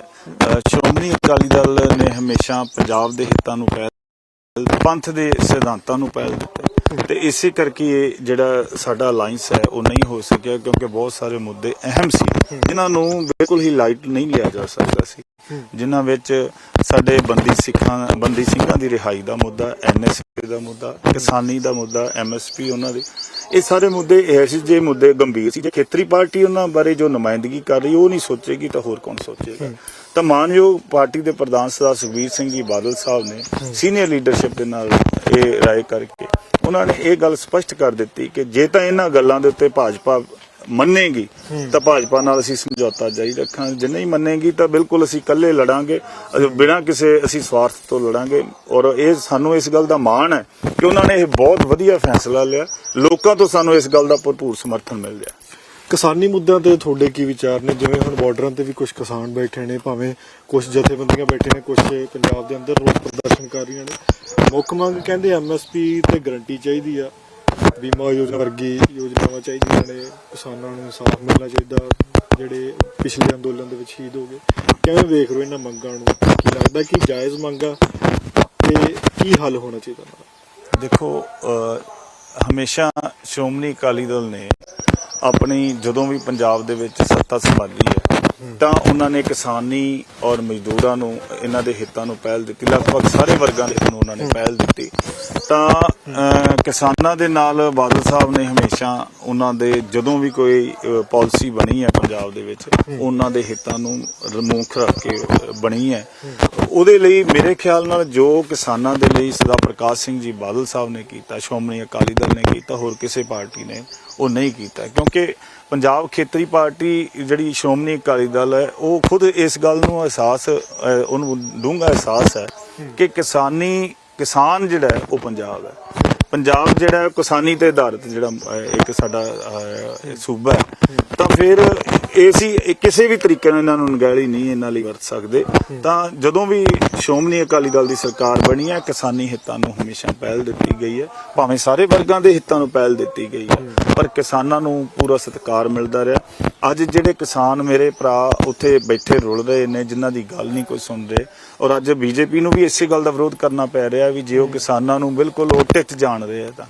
ਸ਼੍ਰੋਮਣੀ ਅਕਾਲੀ ਦਲ ਨੇ ਹਮੇਸ਼ਾ ਪੰਜਾਬ ਦੇ ਹਿੱਤਾਂ ਨੂੰ ਪਹਿਲ, ਪੰਥ ਦੇ ਸਿਧਾਂਤਾਂ ਨੂੰ ਪਹਿਲ ਦਿੱਤੀ। ਤੇ ਇਸੇ ਕਰਕੇ ਜਿਹੜਾ ਸਾਡਾ ਅਲਾਈਅੰਸ ਹੈ, ਉਹ ਨਹੀਂ ਹੋ ਸਕਿਆ ਕਿਉਂਕਿ ਬਹੁਤ ਸਾਰੇ ਮੁੱਦੇ ਅਹਿਮ ਸੀ। ਜਿਨ੍ਹਾਂ ਨੂੰ ਬਿਲਕੁਲ ਹੀ ਲਾਈਟ ਨਹੀਂ ਲਿਆ ਜਾ ਸਕਦਾ ਸੀ। ਜਿਨ੍ਹਾਂ ਵਿੱਚ ਸਾਡੇ ਬੰਦੀ ਸਿੱਖਾਂ, ਬੰਦੀ ਸਿੰਘਾਂ ਦੀ ਰਿਹਾਈ ਦਾ ਮੁੱਦਾ ਐਨਐਸਪੀ ਦਾ ਮੁੱਦਾ, ਕਿਸਾਨੀ ਦਾ ਮੁੱਦਾ ਐਮਐਸਪੀ ਉਹਨਾਂ ਦੇ। ਇਹ ਸਾਰੇ ਮੁੱਦੇ ਐਸੇ ਜੇ ਮੁੱਦੇ ਗੰਭੀਰ ਸੀ, ਜੇ ਖੇਤਰੀ ਪਾਰਟੀ ਉਹਨਾਂ ਬਾਰੇ ਜੋ ਨੁਮਾਇੰਦਗੀ ਕਰ ਰਹੀ, ਉਹ ਨਹੀਂ ਸੋਚੇਗੀ ਤਾਂ ਹੋਰ ਕੌਣ ਸੋਚੇਗਾ? ਤਾਂ ਮਾਨਯੋਗ ਪਾਰਟੀ ਦੇ ਪ੍ਰਧਾਨ ਸਰਦਾਰ ਸੁਖਬੀਰ ਸਿੰਘ ਜੀ ਬਾਦਲ ਸਾਹਿਬ ਨੇ ਸੀਨੀਅਰ ਲੀਡਰਸ਼ਿਪ ਦੇ ਨਾਲ ਇਹ ਰਾਏ ਕਰਕੇ ਉਹਨਾਂ ਨੇ ਇਹ ਗੱਲ ਸਪਸ਼ਟ ਕਰ ਦਿੱਤੀ ਕਿ ਜੇ ਤਾਂ ਇਹਨਾਂ ਗੱਲਾਂ ਦੇ ਉੱਤੇ ਭਾਜਪਾ ਮੰਨੇਗੀ ਤਾਂ ਭਾਜਪਾ ਨਾਲ ਅਸੀਂ ਸਮਝੌਤਾ ਜਾਰੀ ਰੱਖਾਂਗੇ। ਜੇ ਨਹੀਂ ਮੰਨੇਗੀ ਤਾਂ ਬਿਲਕੁਲ ਅਸੀਂ ਇਕੱਲੇ ਲੜਾਂਗੇ। ਬਿਨਾਂ ਕਿਸੇ ਅਸੀਂ ਸਵਾਰਥ ਤੋਂ ਲੜਾਂਗੇ। ਔਰ ਇਹ ਸਾਨੂੰ ਇਸ ਗੱਲ ਦਾ ਮਾਣ ਹੈ ਕਿ ਉਹਨਾਂ ਨੇ ਇਹ ਬਹੁਤ ਵਧੀਆ ਫੈਸਲਾ ਲਿਆ। ਲੋਕਾਂ ਤੋਂ ਸਾਨੂੰ ਇਸ ਗੱਲ ਦਾ ਭਰਪੂਰ ਸਮਰਥਨ ਮਿਲ ਰਿਹਾ। ਕਿਸਾਨੀ ਮੁੱਦਿਆਂ ਤੇ ਤੁਹਾਡੇ ਕੀ ਵਿਚਾਰ ਨੇ? ਜਿਵੇਂ ਹੁਣ ਬਾਰਡਰਾਂ ਤੇ ਵੀ ਕੁਝ ਕਿਸਾਨ ਬੈਠੇ ਨੇ, ਭਾਵੇਂ ਕੁਝ ਜਥੇਬੰਦੀਆਂ ਬੈਠੇ ਨੇ ਕੁਝ ਪੰਜਾਬ ਦੇ ਅੰਦਰ ਰੋਸ ਪ੍ਰਦਰਸ਼ਨ ਕਰ ਰਹੀਆਂ ਨੇ। ਮੁੱਖ ਮੰਗ ਕਹਿੰਦੇ ਐਮਐਸਪੀ ਤੇ ਗਰੰਟੀ ਚਾਹੀਦੀ ਆ। ਬੀਮਾ ਯੋਜਨਾ ਵਰਗੀ ਯੋਜਨਾਵਾਂ ਚਾਹੀਦੀਆਂ ਨੇ। ਕਿਸਾਨਾਂ ਨੂੰ ਇਨਸਾਫ ਮਿਲਣਾ ਚਾਹੀਦਾ, ਜਿਹੜੇ ਪਿਛਲੇ ਅੰਦੋਲਨ ਦੇ ਵਿੱਚ ਸ਼ਹੀਦ ਹੋ ਗਏ। ਕਿਵੇਂ ਵੇਖ ਰਹੇ ਹੋ ਇਹਨਾਂ ਮੰਗਾਂ ਨੂੰ? ਕੀ ਲੱਗਦਾ ਕਿ ਜਾਇਜ਼ ਮੰਗਾਂ ਤੇ ਕੀ ਹੱਲ ਹੋਣਾ ਚਾਹੀਦਾ ਇਹਨਾਂ ਦਾ? ਦੇਖੋ ਹਮੇਸ਼ਾ ਸ਼੍ਰੋਮਣੀ ਅਕਾਲੀ ਦਲ ਨੇ ਆਪਣੀ ਜਦੋਂ ਵੀ ਪੰਜਾਬ ਦੇ ਵਿੱਚ ਸੱਤਾ ਸੰਭਾਲੀ ਹੈ ਤਾਂ ਉਹਨਾਂ ਨੇ ਕਿਸਾਨੀ ਔਰ ਮਜ਼ਦੂਰਾਂ ਨੂੰ ਇਹਨਾਂ ਦੇ ਹਿੱਤਾਂ ਨੂੰ ਪਹਿਲ ਦਿੱਤੀ ਲਗਭਗ ਸਾਰੇ ਵਰਗਾਂ ਦੇ ਨੂੰ ਉਹਨਾਂ ਨੇ ਪਹਿਲ ਦਿੱਤੀ। ਤਾਂ ਕਿਸਾਨਾਂ ਦੇ ਨਾਲ ਬਾਦਲ ਸਾਹਿਬ ਨੇ ਹਮੇਸ਼ਾ ਉਹਨਾਂ ਦੇ ਜਦੋਂ ਵੀ ਕੋਈ ਪਾਲਿਸੀ ਬਣੀ ਹੈ ਪੰਜਾਬ ਦੇ ਵਿੱਚ ਉਹਨਾਂ ਦੇ ਹਿੱਤਾਂ ਨੂੰ ਰਮੂਖ ਰੱਖ ਕੇ ਬਣੀ ਹੈ। ਉਹਦੇ ਲਈ ਮੇਰੇ ਖਿਆਲ ਨਾਲ ਜੋ ਕਿਸਾਨਾਂ ਦੇ ਲਈ ਸਦਾ ਪ੍ਰਕਾਸ਼ ਸਿੰਘ ਜੀ ਬਾਦਲ ਸਾਹਿਬ ਨੇ ਕੀਤਾ, ਸ਼੍ਰੋਮਣੀ ਅਕਾਲੀ ਦਲ ਨੇ ਕੀਤਾ, ਹੋਰ ਕਿਸੇ ਪਾਰਟੀ ਨੇ ਉਹ ਨਹੀਂ ਕੀਤਾ। ਕਿਉਂਕਿ ਪੰਜਾਬ ਖੇਤਰੀ ਪਾਰਟੀ ਜਿਹੜੀ ਸ਼੍ਰੋਮਣੀ ਅਕਾਲੀ ਦਲ ਹੈ, ਉਹ ਖੁਦ ਇਸ ਗੱਲ ਨੂੰ ਅਹਿਸਾਸ ਉਹਨੂੰ ਡੂੰਘਾ ਅਹਿਸਾਸ ਹੈ ਕਿ ਕਿਸਾਨੀ, ਕਿਸਾਨ ਜਿਹੜਾ ਉਹ ਪੰਜਾਬ ਹੈ। ਪੰਜਾਬ ਜਿਹੜਾ ਹੈ ਕਿਸਾਨੀ ਤੇ ਆਧਾਰਿਤ ਜਿਹੜਾ ਅਹ, ਇੱਕ ਸਾਡਾ ਅਹ, ਸੂਬਾ ਹੈ ਤਾਂ ਫਿਰ ਇਹ ਅਸੀਂ ਇਹ ਕਿਸੇ ਵੀ ਤਰੀਕੇ ਨਾਲ ਇਹਨਾਂ ਨੂੰ ਨਗੈਲੀ ਨਹੀਂ ਇਹਨਾਂ ਲਈ ਵਰਤ ਸਕਦੇ। ਤਾਂ ਜਦੋਂ ਵੀ ਸ਼੍ਰੋਮਣੀ ਅਕਾਲੀ ਦਲ ਦੀ ਸਰਕਾਰ ਬਣੀ ਹੈ ਕਿਸਾਨੀ ਹਿੱਤਾਂ ਨੂੰ ਹਮੇਸ਼ਾ ਪਹਿਲ ਦਿੱਤੀ ਗਈ ਹੈ ਭਾਵੇਂ ਸਾਰੇ ਵਰਗਾਂ ਦੇ ਹਿੱਤਾਂ ਨੂੰ ਪਹਿਲ ਦਿੱਤੀ ਗਈ ਹੈ ਪਰ ਕਿਸਾਨਾਂ ਨੂੰ ਪੂਰਾ ਸਤਿਕਾਰ ਮਿਲਦਾ ਰਿਹਾ। ਅੱਜ ਜਿਹੜੇ ਕਿਸਾਨ ਮੇਰੇ ਭਰਾ ਉੱਥੇ ਬੈਠੇ ਰੁਲ ਰਹੇ ਨੇ ਜਿਨ੍ਹਾਂ ਦੀ ਗੱਲ ਨਹੀਂ ਕੋਈ ਸੁਣ ਰਹੇ ਔਰ ਅੱਜ ਬੀਜੇਪੀ ਨੂੰ ਵੀ ਇਸੇ ਗੱਲ ਦਾ ਵਿਰੋਧ ਕਰਨਾ ਪੈ ਰਿਹਾ ਵੀ ਜੇ ਉਹ ਕਿਸਾਨਾਂ ਨੂੰ ਬਿਲਕੁਲ ਉਹ ਟਿੱਚ ਜਾਣ ਰਹੇ ਆ ਤਾਂ।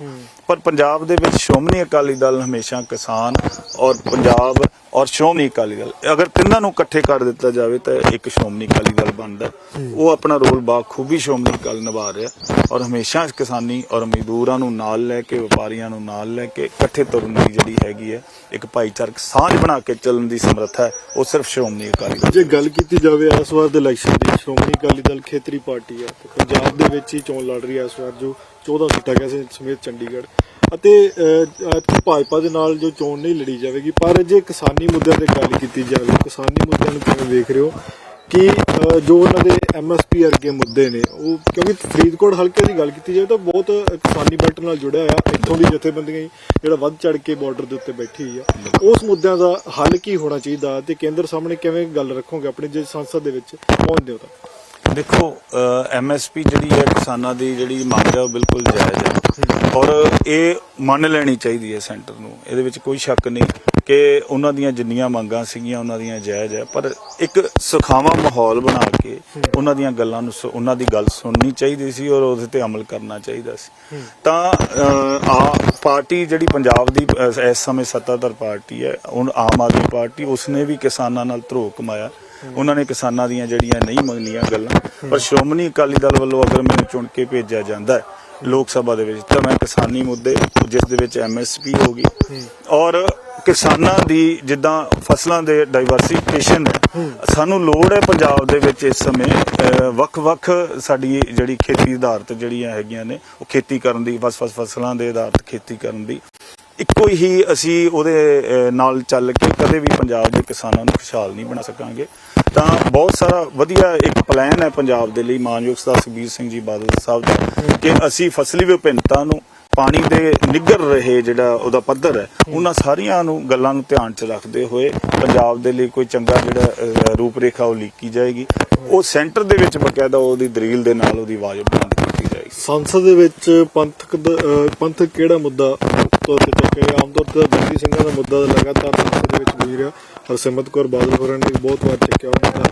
ਪਰ ਪੰਜਾਬ ਦੇ ਵਿੱਚ ਸ਼੍ਰੋਮਣੀ ਅਕਾਲੀ ਦਲ ਹਮੇਸ਼ਾ ਕਿਸਾਨ ਔਰ ਪੰਜਾਬ ਔਰ ਸ਼੍ਰੋਮਣੀ ਅਕਾਲੀ ਦਲ। ਅਗਰ ਤਿੰਨਾਂ ਨੂੰ ਇਕੱਠੇ ਕਰ ਦਿੱਤਾ ਜਾਵੇ ਤਾਂ ਇੱਕ ਸ਼੍ਰੋਮਣੀ ਅਕਾਲੀ ਦਲ ਬਣਦਾ ਉਹ ਆਪਣਾ ਰੋਲ ਬਾਖੂਬੀ ਸ਼੍ਰੋਮਣੀ ਅਕਾਲੀ ਨਿਭਾ ਰਿਹਾ ਔਰ ਹਮੇਸ਼ਾ ਕਿਸਾਨੀ ਔਰ ਮਜ਼ਦੂਰਾਂ ਨੂੰ ਨਾਲ ਲੈ ਕੇ ਵਪਾਰੀਆਂ ਨੂੰ ਨਾਲ ਲੈ ਕੇ ਇਕੱਠੇ ਤੁਰਨ ਦੀ ਜਿਹੜੀ ਹੈਗੀ ਹੈ ਇੱਕ ਭਾਈਚਾਰਕ ਸਾਂਝ ਬਣਾ ਕੇ ਚੱਲਣ ਦੀ ਸਮਰੱਥਾ ਹੈ ਉਹ ਸਿਰਫ ਸ਼੍ਰੋਮਣੀ ਅਕਾਲੀ ਦਲ। ਜੇ ਗੱਲ ਕੀਤੀ ਜਾਵੇ ਇਸ ਵਾਰ ਦੇ ਇਲੈਕਸ਼ਨ ਦੀ ਸ਼੍ਰੋਮਣੀ ਅਕਾਲੀ ਦਲ ਖੇਤਰੀ ਪਾਰਟੀ ਹੈ ਪੰਜਾਬ ਦੇ ਵਿੱਚ ਹੀ ਚੋਣ ਲੜ ਰਹੀ ਹੈ ਇਸ ਵਾਰ ਜੋ 14 ਸੀਟਾਂ ਕਹਿੰਦੇ ਸਮੇਤ ਚੰਡੀਗੜ੍ਹ। ਅਤੇ ਅਹ, ਭਾਜਪਾ ਦੇ ਨਾਲ ਜੋ ਚੋਣ ਨਹੀਂ ਲੜੀ ਜਾਵੇਗੀ ਪਰ ਜੇ ਕਿਸਾਨੀ ਮੁੱਦਿਆਂ ਤੇ ਗੱਲ ਕੀਤੀ ਜਾਵੇ ਕਿਸਾਨੀ ਮੁੱਦਿਆਂ ਨੂੰ ਕਿਵੇਂ ਵੇਖ ਰਹੇ ਹੋ? ਕਿ ਜੋ ਉਹਨਾਂ ਦੇ ਐਮਐਸਪੀ ਵਰਗੇ ਮੁੱਦੇ ਨੇ ਉਹ ਕਿਉਂਕਿ ਫਰੀਦਕੋਟ ਹਲਕੇ ਦੀ ਗੱਲ ਕੀਤੀ ਜਾਵੇ ਤਾਂ ਬਹੁਤ ਕਿਸਾਨੀ ਬੈਲਟ ਨਾਲ ਜੁੜਿਆ ਹੋਇਆ ਇੱਥੋਂ ਦੀ ਜਥੇਬੰਦੀਆਂ ਜਿਹੜਾ ਵੱਧ ਚੜ ਕੇ ਬਾਰਡਰ ਦੇ ਉੱਤੇ ਬੈਠੀ ਹੋਈ ਆ। ਉਸ ਮੁੱਦਿਆਂ ਦਾ ਹੱਲ ਕੀ ਹੋਣਾ ਚਾਹੀਦਾ ਤੇ ਕੇਂਦਰ ਸਾਹਮਣੇ ਕਿਵੇਂ ਗੱਲ ਰੱਖੋਗੇ ਆਪਣੇ ਜੇ ਸੰਸਦ ਦੇ ਵਿੱਚ ਪਹੁੰਚਦੇ ਹੋ ਤਾਂ? ਦੇਖੋ ਐਮਐਸਪੀ ਜਿਹੜੀ ਹੈ ਕਿਸਾਨਾਂ ਦੀ ਜਿਹੜੀ ਮੰਗ ਹੈ ਉਹ ਬਿਲਕੁਲ ਜਾਇਜ਼ ਹੈ। ਔਰ ਇਹ ਮੰਨ ਲੈਣੀ ਚਾਹੀਦੀ ਹੈ ਸੈਂਟਰ ਨੂੰ। ਇਹਦੇ ਵਿੱਚ ਕੋਈ ਸ਼ੱਕ ਨਹੀਂ ਕਿ ਉਹਨਾਂ ਦੀਆਂ ਜਿੰਨੀਆਂ ਮੰਗਾਂ ਸੀਗੀਆਂ, ਉਹਨਾਂ ਦੀਆਂ ਜਾਇਜ਼ ਹੈ। ਪਰ ਇੱਕ ਸੁਖਾਵਾਂ ਮਾਹੌਲ ਬਣਾ ਕੇ ਉਹਨਾਂ ਦੀਆਂ ਗੱਲਾਂ ਨੂੰ ਸੁ- ਉਹਨਾਂ ਦੀ ਗੱਲ ਸੁਣਨੀ ਚਾਹੀਦੀ ਸੀ ਔਰ ਉਹਦੇ ਤੇ ਅਮਲ ਕਰਨਾ ਚਾਹੀਦਾ ਸੀ। ਤਾਂ ਆ ਪਾਰਟੀ ਜਿਹੜੀ ਪੰਜਾਬ ਦੀ ਇਸ ਸਮੇਂ ਸੱਤਾਧਰ ਪਾਰਟੀ ਹੈ ਹੁਣ ਆਮ ਆਦਮੀ ਪਾਰਟੀ, ਉਸਨੇ ਵੀ ਕਿਸਾਨਾਂ ਨਾਲ ਧਰੋ ਕਮਾਇਆ। ਉਹਨਾਂ ਨੇ ਕਿਸਾਨਾਂ ਦੀਆਂ ਜਿਹੜੀਆਂ ਨਹੀਂ ਮੰਨੀਆਂ ਗੱਲਾਂ, ਪਰ ਸ਼੍ਰੋਮਣੀ ਅਕਾਲੀ ਦਲ ਵੱਲੋਂ ਅਗਰ ਮੈਨੂੰ ਚੁਣ ਕੇ ਭੇਜਿਆ ਜਾਂਦਾ ਹੈ ਲੋਕ ਸਭਾ ਦੇ ਵਿੱਚ, ਤਾਂ ਮੈਂ ਕਿਸਾਨੀ ਮੁੱਦੇ, ਜਿਸ ਦੇ ਵਿੱਚ ਐਮਐਸਪੀ ਹੋਗੀ ਔਰ ਕਿਸਾਨਾਂ ਦੀ ਜਿੱਦਾਂ ਫਸਲਾਂ ਦੇ ਡਾਈਵਰਸਿਫਿਕੇਸ਼ਨ ਹੈ, ਸਾਨੂੰ ਲੋੜ ਹੈ ਪੰਜਾਬ ਦੇ ਵਿੱਚ ਇਸ ਸਮੇਂ ਵੱਖ-ਵੱਖ ਸਾਡੀ ਜਿਹੜੀ ਖੇਤੀ ਆਧਾਰਿਤ ਜਿਹੜੀਆਂ ਹੈਗੀਆਂ ਨੇ, ਉਹ ਖੇਤੀ ਕਰਨ ਦੀ ਫਸ-ਫਸ ਫਸਲਾਂ ਦੇ ਆਧਾਰਿਤ ਖੇਤੀ ਕਰਨ ਦੀ। ਇੱਕੋ ਹੀ ਅਸੀਂ ਉਹਦੇ ਨਾਲ ਚੱਲ ਕੇ ਕਦੇ ਵੀ ਪੰਜਾਬ ਦੇ ਕਿਸਾਨਾਂ ਨੂੰ ਖੁਸ਼ਹਾਲ ਨਹੀਂ ਬਣਾ ਸਕਾਂਗੇ। ਤਾਂ ਬਹੁਤ ਸਾਰਾ ਵਧੀਆ ਇੱਕ ਪਲਾਨ ਹੈ ਪੰਜਾਬ ਦੇ ਲਈ, ਮਾਨਯੋਗ ਸਰਦਾਰ ਸੁਖਬੀਰ ਸਿੰਘ ਜੀ ਬਾਦਲ ਸਾਹਿਬ ਦਾ, ਕਿ ਅਸੀਂ ਫਸਲੀ ਵਿਭਿੰਨਤਾ ਨੂੰ ਪਾਣੀ ਦੇ ਨਿੱਗਰ ਰਹੇ ਜਿਹੜਾ ਉਹਦਾ ਪੱਧਰ ਹੈ, ਉਹਨਾਂ ਸਾਰੀਆਂ ਨੂੰ ਗੱਲਾਂ ਨੂੰ ਧਿਆਨ 'ਚ ਰੱਖਦੇ ਹੋਏ ਪੰਜਾਬ ਦੇ ਲਈ ਕੋਈ ਚੰਗਾ ਜਿਹੜਾ ਰੂਪਰੇਖਾ ਉਹ ਲੀਕੀ ਜਾਏਗੀ। ਉਹ ਸੈਂਟਰ ਦੇ ਵਿੱਚ ਬਕਾਇਦਾ ਉਹਦੀ ਦਲੀਲ ਦੇ ਨਾਲ ਉਹਦੀ ਆਵਾਜ਼ ਬੁਲੰਦ ਕੀਤੀ ਜਾਏਗੀ। ਸੰਸਦ ਦੇ ਵਿੱਚ ਪੰਥਕ ਦ- ਪੰਥਕ ਕਿਹੜਾ ਮੁੱਦਾ ਤੌਰ ਤੇ ਚੱਕਿਆ ਆਮ ਤੌਰ ਤੇ ਬੰਦੀ ਸਿੰਘਾਂ ਦਾ ਮੁੱਦਾ ਲਗਾਤਾਰ ਸੰਸਦ ਦੇ ਵਿੱਚ ਵੀ ਰਿਹਾ ਹਰਸਿਮਰਤ ਕੌਰ ਬਾਦਲ ਹੋਰਾਂ ਨੇ ਬਹੁਤ ਵਾਰ ਚੱਕਿਆ। ਉਹ ਮੁੱਦਾ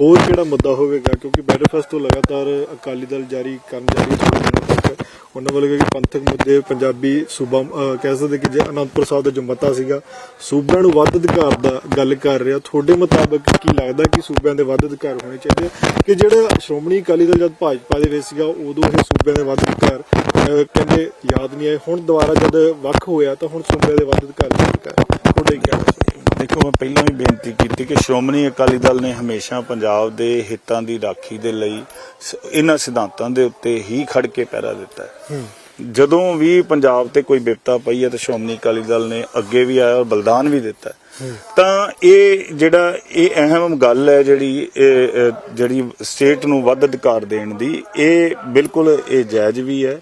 ਹੋਰ ਕਿਹੜਾ ਮੁੱਦਾ ਹੋਵੇਗਾ? ਕਿਉਂਕਿ ਮੈਨੀਫੈਸਟੋ ਲਗਾਤਾਰ ਅਕਾਲੀ ਦਲ ਜਾਰੀ ਕਰਨ ਜਾ ਰਹੀ ਹੈ ਤੱਕ ਉਹਨਾਂ ਵੱਲੋਂ ਕਿ ਪੰਥਕ ਮੁੱਦੇ, ਪੰਜਾਬੀ ਸੂਬਾ ਕਹਿ ਸਕਦੇ ਕਿ ਜੇ ਅਨੰਦਪੁਰ ਸਾਹਿਬ ਦਾ ਜੋ ਮਤਾ ਸੀਗਾ, ਸੂਬਿਆਂ ਨੂੰ ਵੱਧ ਅਧਿਕਾਰ ਦਾ ਗੱਲ ਕਰ ਰਿਹਾ। ਤੁਹਾਡੇ ਮੁਤਾਬਕ ਕੀ ਲੱਗਦਾ ਕਿ ਸੂਬਿਆਂ ਦੇ ਵੱਧ ਅਧਿਕਾਰ ਹੋਣੇ ਚਾਹੀਦੇ? ਕਿ ਜਿਹੜਾ ਸ਼੍ਰੋਮਣੀ ਅਕਾਲੀ ਦਲ ਜਦ ਭਾਜਪਾ ਦੇ ਵਿੱਚ ਸੀਗਾ, ਉਦੋਂ ਇਹ ਸੂਬਿਆਂ ਦੇ ਵੱਧ ਅਧਿਕਾਰ ਕਹਿੰਦੇ ਯਾਦ ਨਹੀਂ ਆਏ। ਹੁਣ ਦੁਬਾਰਾ ਜਦ ਵੱਖ ਹੋਇਆ, ਤਾਂ ਹੁਣ ਸੂਬਿਆਂ ਦੇ ਵੱਧ ਅਧਿਕਾਰ ਨਹੀਂ ਅਧਿਕਾਰ ਤੁਹਾਡੇ ਹੈ? ਦੇਖੋ ਮੈਂ ਪਹਿਲਾਂ ਵੀ ਬੇਨਤੀ ਕੀਤੀ ਕਿ ਸ਼੍ਰੋਮਣੀ ਅਕਾਲੀ ਦਲ ਨੇ ਹਮੇਸ਼ਾ ਪੰਜਾਬ ਦੇ ਹਿੱਤਾਂ ਦੀ ਰਾਖੀ ਦੇ ਲਈ ਸ- ਇਹਨਾਂ ਸਿਧਾਂਤਾਂ ਦੇ ਉੱਤੇ ਹੀ ਖੜ ਕੇ ਪਹਿਰਾ ਦਿੱਤਾ ਹੈ ਜਦੋਂ ਵੀ ਪੰਜਾਬ ਤੇ ਕੋਈ ਵਿਪਤਾ ਪਈ ਹੈ ਤਾਂ ਸ਼੍ਰੋਮਣੀ ਅਕਾਲੀ ਦਲ ਨੇ ਅੱਗੇ ਵੀ ਆਇਆ ਔਰ ਬਲਿਦਾਨ ਵੀ ਦਿੱਤਾ ਹੈ। ਤਾਂ ਇਹ ਜਿਹੜਾ ਇਹ ਅਹਿਮ ਗੱਲ ਹੈ ਜਿਹੜੀ ਇਹ, ਅਹ, ਜਿਹੜੀ ਸਟੇਟ ਨੂੰ ਵੱਧ ਅਧਿਕਾਰ ਦੇਣ ਦੀ ਇਹ ਬਿਲਕੁਲ ਇਹ ਜਾਇਜ਼ ਵੀ ਹੈ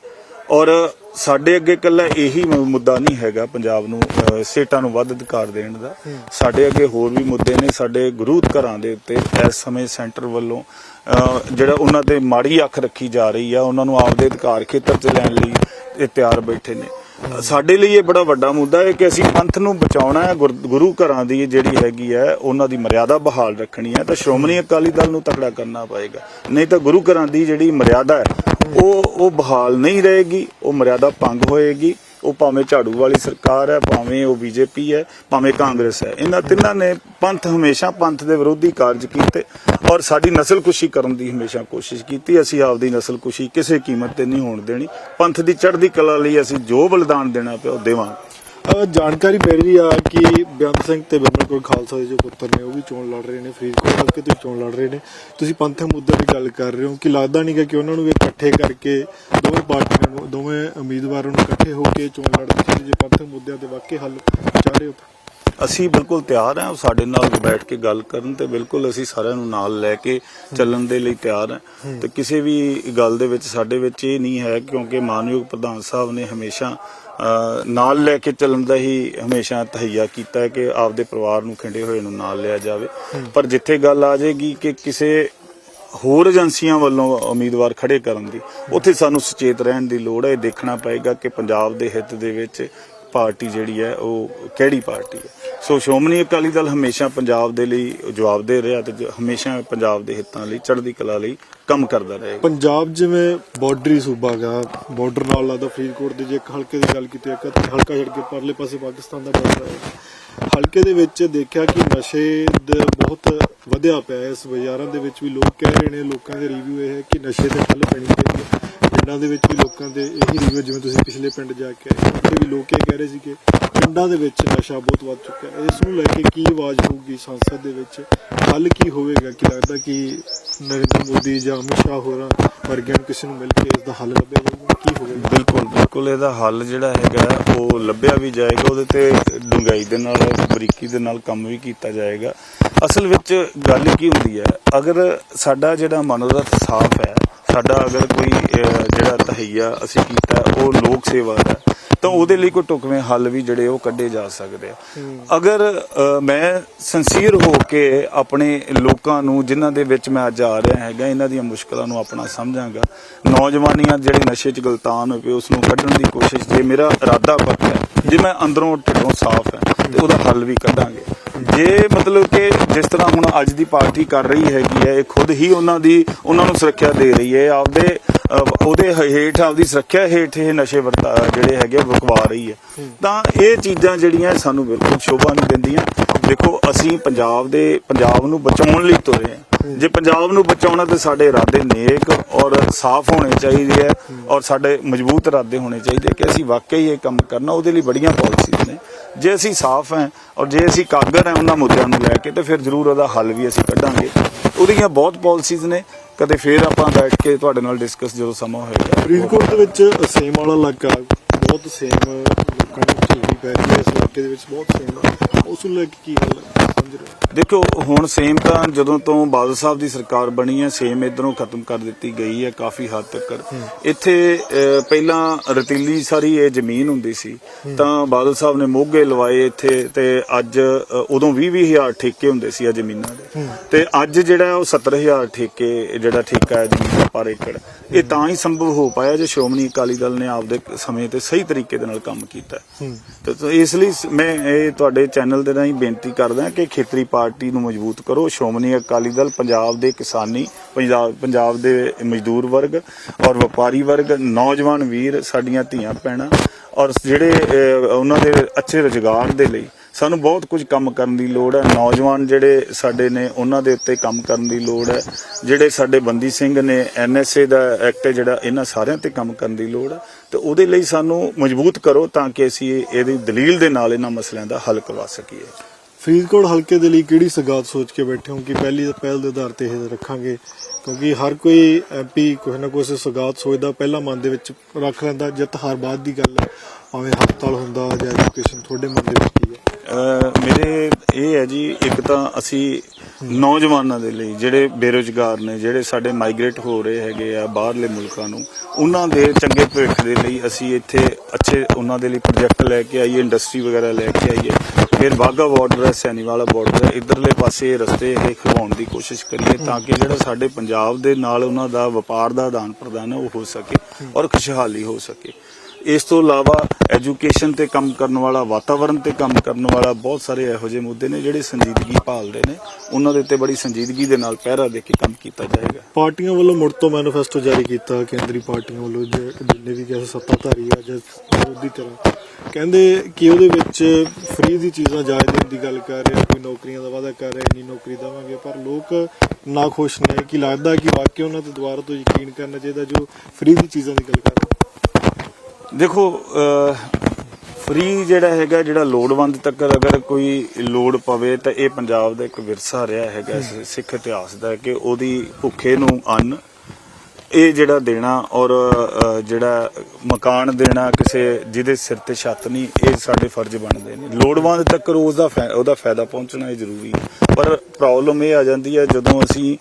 ਔਰ ਸਾਡੇ ਅੱਗੇ ਕੱਲਾ ਇਹੀ ਮ- ਮੁੱਦਾ ਨਹੀਂ ਹੈਗਾ ਪੰਜਾਬ ਨੂੰ ਅਹ, ਸਟੇਟਾਂ ਨੂੰ ਵੱਧ ਅਧਿਕਾਰ ਦੇਣ ਦਾ। ਸਾਡੇ ਅੱਗੇ ਹੋਰ ਵੀ ਮੁੱਦੇ ਨੇ ਸਾਡੇ ਗੁਰੂਤ ਘਰਾਂ ਦੇ ਉੱਤੇ ਇਸ ਸਮੇਂ ਸੈਂਟਰ ਵੱਲੋਂ ਅਹ, ਜਿਹੜਾ ਉਹਨਾਂ ਤੇ ਮਾੜੀ ਅੱਖ ਰੱਖੀ ਜਾ ਰਹੀ ਆ ਉਹਨਾਂ ਨੂੰ ਆਪਦੇ ਅਧਿਕਾਰ ਖੇਤਰ 'ਚ ਲੈਣ ਲਈ ਇਹ ਤਿਆਰ ਬੈਠੇ ਨੇ। ਅਹ, ਸਾਡੇ ਲਈ ਇਹ ਬੜਾ ਵੱਡਾ ਮੁੱਦਾ ਹੈ ਕਿ ਅਸੀਂ ਪੰਥ ਨੂੰ ਬਚਾਉਣਾ ਹੈ ਗੁਰ- ਗੁਰੂ ਘਰਾਂ ਦੀ ਜਿਹੜੀ ਹੈਗੀ ਹੈ ਉਹਨਾਂ ਦੀ ਮਰਿਆਦਾ ਬਹਾਲ ਰੱਖਣੀ ਹੈ ਤਾਂ ਸ਼੍ਰੋਮਣੀ ਅਕਾਲੀ ਦਲ ਨੂੰ ਤਕੜਾ ਕਰਨਾ ਪਏਗਾ। ਨਹੀਂ ਤਾਂ ਗੁਰੂ ਘਰਾਂ ਦੀ ਜਿਹੜੀ ਮਰਿਆਦਾ ਹੈ ਉਹ ਉਹ ਬਹਾਲ ਨਹੀਂ ਰਹੇਗੀ, ਉਹ ਮਰਿਆਦਾ ਭੰਗ ਹੋਏਗੀ, ਉਹ ਭਾਵੇਂ ਝਾੜੂ ਵਾਲੀ ਸਰਕਾਰ ਹੈ, ਭਾਵੇਂ ਉਹ ਬੀਜੇਪੀ ਹੈ, ਭਾਵੇਂ ਕਾਂਗਰਸ ਹੈ। ਇਹਨਾਂ ਤਿੰਨਾਂ ਨੇ ਪੰਥ ਹਮੇਸ਼ਾ ਪੰਥ ਦੇ ਵਿਰੋਧੀ ਕਾਰਜ ਕੀਤੇ ਔਰ ਸਾਡੀ ਨਸਲਕੁਸ਼ੀ ਕਰਨ ਦੀ ਹਮੇਸ਼ਾ ਕੋਸ਼ਿਸ਼ ਕੀਤੀ। ਅਸੀਂ ਆਪਦੀ ਨਸਲਕੁਸ਼ੀ ਕਿਸੇ ਕੀਮਤ ਤੇ ਨਹੀਂ ਹੋਣ ਦੇਣੀ। ਪੰਥ ਦੀ ਚੜ੍ਹਦੀ ਕਲਾ ਲਈ ਅਸੀਂ ਜੋ ਬਲਿਦਾਨ ਦੇਣਾ ਪਿਆ, ਉਹ ਦੇਵਾਂਗੇ। ਜਾਣਕਾਰੀ ਮਿਲ ਰਹੀ ਆ ਕਿ ਬੇਅੰਤ ਸਿੰਘ ਤੇ ਬਿਮਲ ਕੌਰ ਖਾਲਸਾ ਦੇ ਜੋ ਪੁੱਤਰ ਨੇ, ਉਹ ਵੀ ਚੋਣ ਲੜ ਰਹੇ ਨੇ, ਫਰੀਦਕੋਟ ਹਲਕੇ ਤੋਂ ਚੋਣ ਲੜ ਰਹੇ ਨੇ। ਤੁਸੀਂ ਪੰਥਕ ਮੁੱਦੇ ਦੀ ਗੱਲ ਕਰ ਰਹੇ ਹੋ, ਕਿ ਲੱਗਦਾ ਨਹੀਂਗਾ ਕਿ ਉਹਨਾਂ ਨੂੰ ਵੀ ਇਕੱਠੇ ਕਰਕੇ ਦੋਵੇਂ ਪਾਰਟੀਆਂ ਨੂੰ, ਦੋਵੇਂ ਉਮੀਦਵਾਰਾਂ ਨੂੰ ਇਕੱਠੇ ਹੋ ਕੇ ਚੋਣ ਲੜਨੀ ਚਾਹੀਦੀ ਜੇ ਪੰਥਕ ਮੁੱਦਿਆਂ ਤੇ ਵਾਕਈ ਹੱਲ ਚਾਹ ਰਹੇ ਹੋ ਅਸੀਂ ਬਿਲਕੁਲ ਤਿਆਰ ਹਾਂ ਸਾਡੇ ਨਾਲ ਬੈਠ ਕੇ ਗੱਲ ਕਰਨ ਤੇ ਬਿਲਕੁਲ ਅਸੀਂ ਸਾਰਿਆਂ ਨੂੰ ਨਾਲ ਲੈ ਕੇ ਚੱਲਣ ਦੇ ਲਈ ਤਿਆਰ ਹਾਂ। ਤੇ ਕਿਸੇ ਵੀ ਗੱਲ ਦੇ ਵਿੱਚ ਸਾਡੇ ਵਿੱਚ ਇਹ ਨਹੀਂ ਹੈ, ਕਿਉਂਕਿ ਮਾਨਯੋਗ ਪ੍ਰਧਾਨ ਸਾਹਿਬ ਨੇ ਹਮੇਸ਼ਾ ਨਾਲ ਲੈ ਕੇ ਚੱਲਣ ਦਾ ਹੀ ਹਮੇਸ਼ਾ ਤਹਈਆ ਕੀਤਾ ਹੈ ਕਿ ਆਪਦੇ ਪਰਿਵਾਰ ਨੂੰ ਖਿੰਡੇ ਹੋਏ ਨੂੰ ਨਾਲ ਲਿਆ ਜਾਵੇ। ਪਰ ਜਿੱਥੇ ਗੱਲ ਆ ਜਾਏਗੀ ਕਿ ਕਿਸੇ ਹੋਰ ਏਜੰਸੀਆਂ ਵੱਲੋਂ ਉਮੀਦਵਾਰ ਖੜੇ ਕਰਨ ਦੀ, ਉੱਥੇ ਸਾਨੂੰ ਸੁਚੇਤ ਰਹਿਣ ਦੀ ਲੋੜ ਹੈ। ਇਹ ਦੇਖਣਾ ਪਏਗਾ ਕਿ ਪੰਜਾਬ ਦੇ ਹਿੱਤ ਦੇ ਵਿੱਚ ਪਾਰਟੀ ਜਿਹੜੀ ਹੈ, ਉਹ ਕਿਹੜੀ ਪਾਰਟੀ ਹੈ? ਸੋ ਸ਼੍ਰੋਮਣੀ ਅਕਾਲੀ ਦਲ ਹਮੇਸ਼ਾ ਪੰਜਾਬ ਦੇ ਲਈ ਜਵਾਬਦੇ ਰਿਹਾ ਤੇ ਜ- ਹਮੇਸ਼ਾ ਪੰਜਾਬ ਦੇ ਹਿੱਤਾਂ ਲਈ, ਚੜ੍ਹਦੀ ਕਲਾ ਲਈ ਕੰਮ ਕਰਦਾ ਰਹੇਗਾ। ਪੰਜਾਬ ਜਿਵੇਂ ਬਾਰਡਰੀ ਸੂਬਾ ਗਾ ਬਾਰਡਰ ਨਾਲ ਲੱਗਦਾ ਫਰੀਦਕੋਟ ਦੇ ਜੇ ਇੱਕ ਹਲਕੇ ਦੀ ਗੱਲ ਕੀਤੀ ਇੱਕ ਹਲਕਾ ਛੱਡ ਕੇ ਪਰਲੇ ਪਾਸੇ ਪਾਕਿਸਤਾਨ ਦਾ ਬਾਰਡਰ ਹੈ। ਹਲਕੇ ਦੇ ਵਿੱਚ ਦੇਖਿਆ ਕਿ ਨਸ਼ੇ ਦਾ ਬਹੁਤ ਵਧਿਆ ਪਿਆ ਇਸ ਬਾਜ਼ਾਰਾਂ ਦੇ ਵਿੱਚ ਵੀ ਲੋਕ ਕਹਿ ਰਹੇ ਨੇ, ਲੋਕਾਂ ਦੇ ਰਿਵਿਊ ਇਹ ਹੈ ਕਿ ਨਸ਼ੇ ਤੇ ਠੱਲ ਪੈਣੀ ਚਾਹੀਦੀ ਹੈ। ਪਿੰਡਾਂ ਦੇ ਵਿੱਚ ਵੀ ਲੋਕਾਂ ਦੇ ਇਹੀ ਰਿਵਿਊ ਜਿਵੇਂ ਤੁਸੀਂ ਪਿਛਲੇ ਪਿੰਡ ਜਾ ਕੇ ਆਏ, ਉੱਥੇ ਵੀ ਲੋਕ ਇਹ ਕਹਿ ਰਹੇ ਸੀ ਕਿ ਪਿੰਡਾਂ ਦੇ ਵਿੱਚ ਨਸ਼ਾ ਬਹੁਤ ਵੱਧ ਚੁੱਕਾ ਹੈ। ਇਸ ਨੂੰ ਲੈ ਕੇ ਕੀ ਆਵਾਜ਼ ਹੋਊਗੀ ਸੰਸਦ ਦੇ ਵਿੱਚ? ਹੱਲ ਕੀ ਹੋਵੇਗਾ? ਕਿ ਲੱਗਦਾ ਕਿ ਨਰਿੰਦਰ ਮੋਦੀ ਜਾਂ ਅਮਿਤ ਸ਼ਾਹ ਹੋਰਾਂ ਵਰਗਿਆਂ ਨੂੰ ਕਿਸੇ ਨੂੰ ਮਿਲ ਕੇ ਇਸ ਦਾ ਹੱਲ ਲੱਭਿਆ ਜਾਊਗਾ? ਕੀ ਹੋਵੇਗਾ? ਬਿਲਕੁਲ ਬਿਲਕੁਲ। ਇਹਦਾ ਹੱਲ ਜਿਹੜਾ ਹੈਗਾ, ਉਹ ਲੱਭਿਆ ਵੀ ਜਾਏਗਾ। ਉਹਦੇ ਤੇ ਡੂੰਘਾਈ ਦੇ ਨਾਲ, ਬਰੀਕੀ ਦੇ ਨਾਲ ਕੰਮ ਵੀ ਕੀਤਾ ਜਾਏਗਾ। ਅਸਲ ਵਿੱਚ ਗੱਲ ਕੀ ਹੁੰਦੀ ਹੈ, ਅਗਰ ਸਾਡਾ ਜਿਹੜਾ ਮਨੋਰਥ ਸਾਫ਼ ਹੈ ਸਾਡਾ ਅਗਰ ਕੋਈ ਜਿਹੜਾ ਤਹਈਆ ਅਸੀਂ ਕੀਤਾ ਉਹ ਲੋਕ ਸੇਵਾ ਦਾ ਤਾਂ ਉਹਦੇ ਲਈ ਕੋਈ ਟੁਕਵੇਂ ਹੱਲ ਵੀ ਜਿਹੜੇ ਉਹ ਕੱਢੇ ਜਾ ਸਕਦੇ ਆ। ਅਗਰ ਮੈਂ ਸਿੰਸੀਅਰ ਹੋ ਕੇ ਆਪਣੇ ਲੋਕਾਂ ਨੂੰ ਜਿਨ੍ਹਾਂ ਦੇ ਵਿੱਚ ਮੈਂ ਅੱਜ ਆ ਰਿਹਾ ਹੈਗਾ ਇਹਨਾਂ ਦੀਆਂ ਮੁਸ਼ਕਲਾਂ ਨੂੰ ਆਪਣਾ ਸਮਝਾਂਗਾ ਨੌਜਵਾਨੀਆਂ ਜਿਹੜੇ ਨਸ਼ੇ 'ਚ ਗਲਤਾਨ ਪਏ ਉਸ ਨੂੰ ਕੱਢਣ ਦੀ ਕੋਸ਼ਿਸ਼ ਜੇ ਮੇਰਾ ਇਰਾਦਾ ਪੱਕਾ ਹੈ ਜੇ ਮੈਂ ਅੰਦਰੋਂ ਢਿੱਡੋਂ ਸਾਫ਼ ਹੈ ਤੇ ਉਹਦਾ ਹੱਲ ਵੀ ਕੱਢਾਂਗੇ। ਜੇ ਮਤਲਬ ਕਿ ਜਿਸ ਤਰ੍ਹਾਂ ਹੁਣ ਅੱਜ ਦੀ ਪਾਰਟੀ ਕਰ ਰਹੀ ਹੈਗੀ ਹੈ ਇਹ ਖੁਦ ਹੀ ਉਹਨਾਂ ਦੀ ਉਹਨਾਂ ਨੂੰ ਸੁਰੱਖਿਆ ਦੇ ਰਹੀ ਹੈ ਆਪਦੇ ਉਹਦੇ ਹੇਠ ਆਪਦੀ ਸੁਰੱਖਿਆ ਹੇਠ ਇਹ ਨਸ਼ੇ ਵਰਤਾ ਜਿਹੜੇ ਹੈਗੇ ਵਕਵਾ ਰਹੀ ਹੈ। ਤਾਂ ਇਹ ਚੀਜ਼ਾਂ ਜਿਹੜੀਆਂ ਸਾਨੂੰ ਬਿਲਕੁਲ ਸ਼ੋਭਾ ਨਹੀਂ ਦਿੰਦੀਆਂ। ਦੇਖੋ ਅਸੀਂ ਪੰਜਾਬ ਦੇ ਪੰਜਾਬ ਨੂੰ ਬਚਾਉਣ ਲਈ ਤੁਰੇ ਹਾਂ। ਜੇ ਪੰਜਾਬ ਨੂੰ ਬਚਾਉਣਾ ਤੇ ਸਾਡੇ ਇਰਾਦੇ ਨੇਕ ਔਰ ਸਾਫ਼ ਹੋਣੇ ਚਾਹੀਦੇ ਹੈ। ਔਰ ਸਾਡੇ ਮਜ਼ਬੂਤ ਇਰਾਦੇ ਹੋਣੇ ਚਾਹੀਦੇ ਕਿ ਅਸੀਂ ਵਾਕਈ ਇਹ ਕੰਮ ਕਰਨਾ ਉਹਦੇ ਲਈ ਬੜੀਆਂ ਪਾਲਿਸੀਜ਼ ਨੇ। ਜੇ ਅਸੀਂ ਸਾਫ਼ ਹਾਂ ਔਰ ਜੇ ਅਸੀਂ ਕਾਗਰ ਹਾਂ ਉਹਨਾਂ ਮੁੱਦਿਆਂ ਨੂੰ ਲੈ ਕੇ, ਤੇ ਫਿਰ ਜ਼ਰੂਰ ਉਹਦਾ ਹੱਲ ਵੀ ਅਸੀਂ ਕੱਢਾਂਗੇ। ਉਹਦੀਆਂ ਬਹੁਤ ਪਾਲਿਸੀਜ਼ ਨੇ। ਕਦੇ ਫੇਰ ਆਪਾਂ ਬੈਠ ਕੇ ਤੁਹਾਡੇ ਨਾਲ ਡਿਸਕਸ ਜਦੋਂ ਸਮਾਂ ਹੋਏਗਾ। ਫਰੀਦਕੋਟ ਦੇ ਵਿੱਚ ਸੇਮ ਵਾਲਾ ਇਲਾਕਾ ਬਹੁਤ ਸੇਮ ਲੋਕਾਂ ਨੂੰ ਝੇਲਣੀ ਪੈ ਰਹੀ ਹੈ। ਇਸ ਇਲਾਕੇ ਦੇ ਵਿੱਚ ਬਹੁਤ ਸੇਮ ਹੈ। ਉਸ ਨੂੰ ਲੈ ਕੇ ਕੀ ਗੱਲ ਹੈ? ਦੇਖੋ ਹੁਣ ਸੇਮ ਤਾਂ ਜਦੋਂ ਤੋਂ ਬਾਦਲ ਸਾਹਿਬ ਦੀ ਸਰਕਾਰ ਬਣੀ ਹੈ ਸੇਮ ਇਧਰੋਂ ਖਤਮ ਕਰ ਦਿੱਤੀ ਗਈ ਹੈ ਕਾਫੀ ਹੱਦ ਤੱਕ। ਇੱਥੇ ਪਹਿਲਾਂ ਰਤੀਲੀ ਸਾਰੀ ਇਹ ਜ਼ਮੀਨ ਹੁੰਦੀ ਸੀ ਤਾਂ ਬਾਦਲ ਸਾਹਿਬ ਨੇ ਮੋਗੇ ਲਵਾਏ ਇੱਥੇ ਤੇ ਅੱਜ ਉਦੋਂ 20 ਹਜ਼ਾਰ ਠੇਕੇ ਹੁੰਦੇ ਸੀ ਆ ਜ਼ਮੀਨਾਂ ਦੇ। ਤੇ ਅੱਜ ਜਿਹੜਾ ਉਹ 70000 ਠੇਕੇ ਜਿਹੜਾ ਠੇਕਾ ਹੈ ਜ਼ਮੀਨ ਪਰ ਏਕੜ ਇਹ ਤਾਂ ਹੀ ਸੰਭਵ ਹੋ ਪਾਇਆ ਜੇ ਸ਼੍ਰੋਮਣੀ ਅਕਾਲੀ ਦਲ ਨੇ ਆਪਦੇ ਸਮੇਂ ਤੇ ਸਹੀ ਤਰੀਕੇ ਦੇ ਨਾਲ ਕੰਮ ਕੀਤਾ। ਤੇ ਇਸ ਲਈ ਮੈਂ ਇਹ ਤੁਹਾਡੇ ਚੈਨਲ ਦੇ ਰਾਹੀਂ ਬੇਨਤੀ ਕਰਦਾ ਕਿ ਖੇਤਰੀ ਪਾਰਟੀ ਨੂੰ ਮਜ਼ਬੂਤ ਕਰੋ। ਸ਼੍ਰੋਮਣੀ ਅਕਾਲੀ ਦਲ ਪੰਜਾਬ ਦੇ ਕਿਸਾਨੀ, ਪੰਜਾਬ ਪੰਜਾਬ ਦੇ ਮਜ਼ਦੂਰ ਵਰਗ ਔਰ ਵਪਾਰੀ ਵਰਗ, ਨੌਜਵਾਨ ਵੀਰ, ਸਾਡੀਆਂ ਧੀਆਂ ਭੈਣਾਂ ਔਰ ਜਿਹੜੇ ਉਹਨਾਂ ਦੇ ਅੱਛੇ ਰੁਜ਼ਗਾਰ ਦੇ ਲਈ ਸਾਨੂੰ ਬਹੁਤ ਕੁਝ ਕੰਮ ਕਰਨ ਦੀ ਲੋੜ ਹੈ। ਨੌਜਵਾਨ ਜਿਹੜੇ ਸਾਡੇ ਨੇ, ਉਹਨਾਂ ਦੇ ਉੱਤੇ ਕੰਮ ਕਰਨ ਦੀ ਲੋੜ ਹੈ। ਜਿਹੜੇ ਸਾਡੇ ਬੰਦੀ ਸਿੰਘ ਨੇ ਐਨਐਸਏ ਦਾ ਐਕਟ ਜਿਹੜਾ, ਇਹਨਾਂ ਸਾਰਿਆਂ ਤੇ ਕੰਮ ਕਰਨ ਦੀ ਲੋੜ ਹੈ। ਤੇ ਉਹਦੇ ਲਈ ਸਾਨੂੰ ਮਜ਼ਬੂਤ ਕਰੋ ਤਾਂ ਕਿ ਅਸੀਂ ਇਹ- ਇਹਦੀ ਦਲੀਲ ਦੇ ਨਾਲ ਇਹਨਾਂ ਮਸਲਿਆਂ ਦਾ ਹੱਲ ਕਰਵਾ ਸਕੀਏ। ਫਰੀਦਕੋਟ ਹਲਕੇ ਦੇ ਲਈ ਕਿਹੜੀ ਸਗਾਤ ਸੋਚ ਕੇ ਬੈਠੇ ਹੋ ਕਿ ਪਹਿਲੀ ਪਹਿਲ ਦੇ ਆਧਾਰ ਤੇ ਇਹ ਰੱਖਾਂਗੇ? ਕਿਉਂਕਿ ਹਰ ਕੋਈ ਐਮਪੀ ਕੋਈ ਨਾ ਕੋਈ ਸਗਾਤ ਸੋਚਦਾ, ਪਹਿਲਾਂ ਮਨ ਦੇ ਵਿੱਚ ਰੱਖ ਲੈਂਦਾ, ਜਿੱਤ ਹਾਰ ਬਾਅਦ ਦੀ ਗੱਲ ਹੈ। ਭਾਵੇਂ ਹਸਪਤਾਲ ਹੁੰਦਾ ਜਾਂ ਐਜੂਕੇਸ਼ਨ ਤੁਹਾਡੇ ਮਨ ਦੇ ਵਿੱਚ ਕੀ ਹੈ? ਮੇਰੇ ਇਹ ਹੈ ਜੀ, ਇੱਕ ਤਾਂ ਅਸੀਂ ਨੌਜਵਾਨਾਂ ਦੇ ਲਈ ਜਿਹੜੇ ਬੇਰੁਜ਼ਗਾਰ ਨੇ, ਜਿਹੜੇ ਸਾਡੇ ਮਾਈਗ੍ਰੇਟ ਹੋ ਰਹੇ ਹੈਗੇ ਆ ਬਾਹਰਲੇ ਮੁਲਕਾਂ ਨੂੰ, ਉਹਨਾਂ ਦੇ ਚੰਗੇ ਭਵਿੱਖ ਦੇ ਲਈ ਅਸੀਂ ਇੱਥੇ ਅੱਛੇ ਉਹਨਾਂ ਦੇ ਲਈ ਪ੍ਰੋਜੈਕਟ ਲੈ ਕੇ ਆਈਏ ਇੰਡਸਟਰੀ ਵਗੈਰਾ ਲੈ ਕੇ ਆਈਏ। ਫਿਰ ਬਾਗਾ ਬਾਰਡਰ ਹੈ, ਸੈਨੀਵਾਲਾ ਬਾਰਡਰ ਹੈ। ਇਧਰਲੇ ਪਾਸੇ ਰਸਤੇ ਇਹ ਖਵਾਉਣ ਦੀ ਕੋਸ਼ਿਸ਼ ਕਰੀਏ ਤਾਂ ਕਿ ਜਿਹੜਾ ਸਾਡੇ ਪੰਜਾਬ ਦੇ ਨਾਲ ਉਹਨਾਂ ਦਾ ਵਪਾਰ ਦਾ ਆਦਾਨ ਪ੍ਰਦਾਨ ਉਹ ਹੋ ਸਕੇ ਔਰ ਖੁਸ਼ਹਾਲੀ ਹੋ ਸਕੇ। ਇਸ ਤੋਂ ਇਲਾਵਾ ਐਜੂਕੇਸ਼ਨ ਤੇ ਕੰਮ ਕਰਨ ਵਾਲਾ ਵਾਤਾਵਰਣ ਤੇ ਕੰਮ ਕਰਨ ਵਾਲਾ ਬਹੁਤ ਸਾਰੇ ਇਹੋ ਜਿਹੇ ਮੁੱਦੇ ਨੇ ਜਿਹੜੇ ਸੰਜੀਦਗੀ ਭਾਲਦੇ ਨੇ। ਉਹਨਾਂ ਦੇ ਉੱਤੇ ਬੜੀ ਸੰਜੀਦਗੀ ਦੇ ਨਾਲ ਪਹਿਰਾ ਦੇ ਕੇ ਕੰਮ ਕੀਤਾ ਜਾਏਗਾ। ਪਾਰਟੀਆਂ ਵੱਲੋਂ ਮੁੜ ਤੋਂ ਮੈਨੀਫੈਸਟੋ ਜਾਰੀ ਕੀਤਾ ਕੇਂਦਰੀ ਪਾਰਟੀਆਂ ਵੱਲੋਂ, ਜੇ- ਜਿੰਨੇ ਵੀ ਕਿਸੇ ਸੱਤਾਧਾਰੀ ਆ ਜਾਂ ਵਿਰੋਧੀ ਤਰ੍ਹਾਂ ਕਹਿੰਦੇ ਕਿ ਉਹਦੇ ਵਿੱਚ ਫ੍ਰੀ ਦੀ ਚੀਜ਼ਾਂ ਜਾਇਜ਼ ਦੇਣ ਦੀ ਗੱਲ ਕਰ ਰਿਹਾ, ਕੋਈ ਨੌਕਰੀਆਂ ਦਾ ਵਾਅਦਾ ਕਰ ਰਿਹਾ, ਇੰਨੀ ਨੌਕਰੀ ਦੇਵਾਂਗੇ। ਪਰ ਲੋਕ ਨਾ ਖੁਸ਼ ਨੇ, ਕਿ ਲੱਗਦਾ ਕਿ ਵਾਕਿਆ ਉਹਨਾਂ ਤੇ ਦੁਬਾਰਾ ਤੋਂ ਯਕੀਨ ਕਰਨਾ ਚਾਹੀਦਾ ਜੋ ਫ੍ਰੀ ਦੀ ਚੀਜ਼ਾਂ ਦੀ ਗੱਲ ਕਰ ਰਹੇ ਦੇਖੋ ਫ੍ਰੀ ਜਿਹੜਾ ਹੈਗਾ, ਜਿਹੜਾ ਲੋੜਵੰਦ ਤੱਕ ਅਗਰ ਕੋਈ ਲੋੜ ਪਵੇ, ਤਾਂ ਇਹ ਪੰਜਾਬ ਦਾ ਇੱਕ ਵਿਰਸਾ ਰਿਹਾ ਹੈਗਾ ਸਿੱਖ ਇਤਿਹਾਸ ਦਾ, ਕਿ ਉਹਦੀ ਭੁੱਖੇ ਨੂੰ ਅੰਨ ਇਹ ਜਿਹੜਾ ਦੇਣਾ ਔਰ ਜਿਹੜਾ ਮਕਾਨ ਦੇਣਾ ਕਿਸੇ, ਜਿਹਦੇ ਸਿਰ ਤੇ ਛੱਤ ਨਹੀਂ, ਇਹ ਸਾਡੇ ਫਰਜ਼ ਬਣਦੇ ਨੇ। ਲੋੜਵੰਦ ਤੱਕ ਰੋਜ਼ ਦਾ ਫਾਇ- ਉਹਦਾ ਫਾਇਦਾ ਪਹੁੰਚਣਾ ਇਹ ਜ਼ਰੂਰੀ ਹੈ। ਪਰ ਪ੍ਰੋਬਲਮ ਇਹ ਆ ਜਾਂਦੀ ਹੈ, ਜਦੋਂ ਅਸੀਂ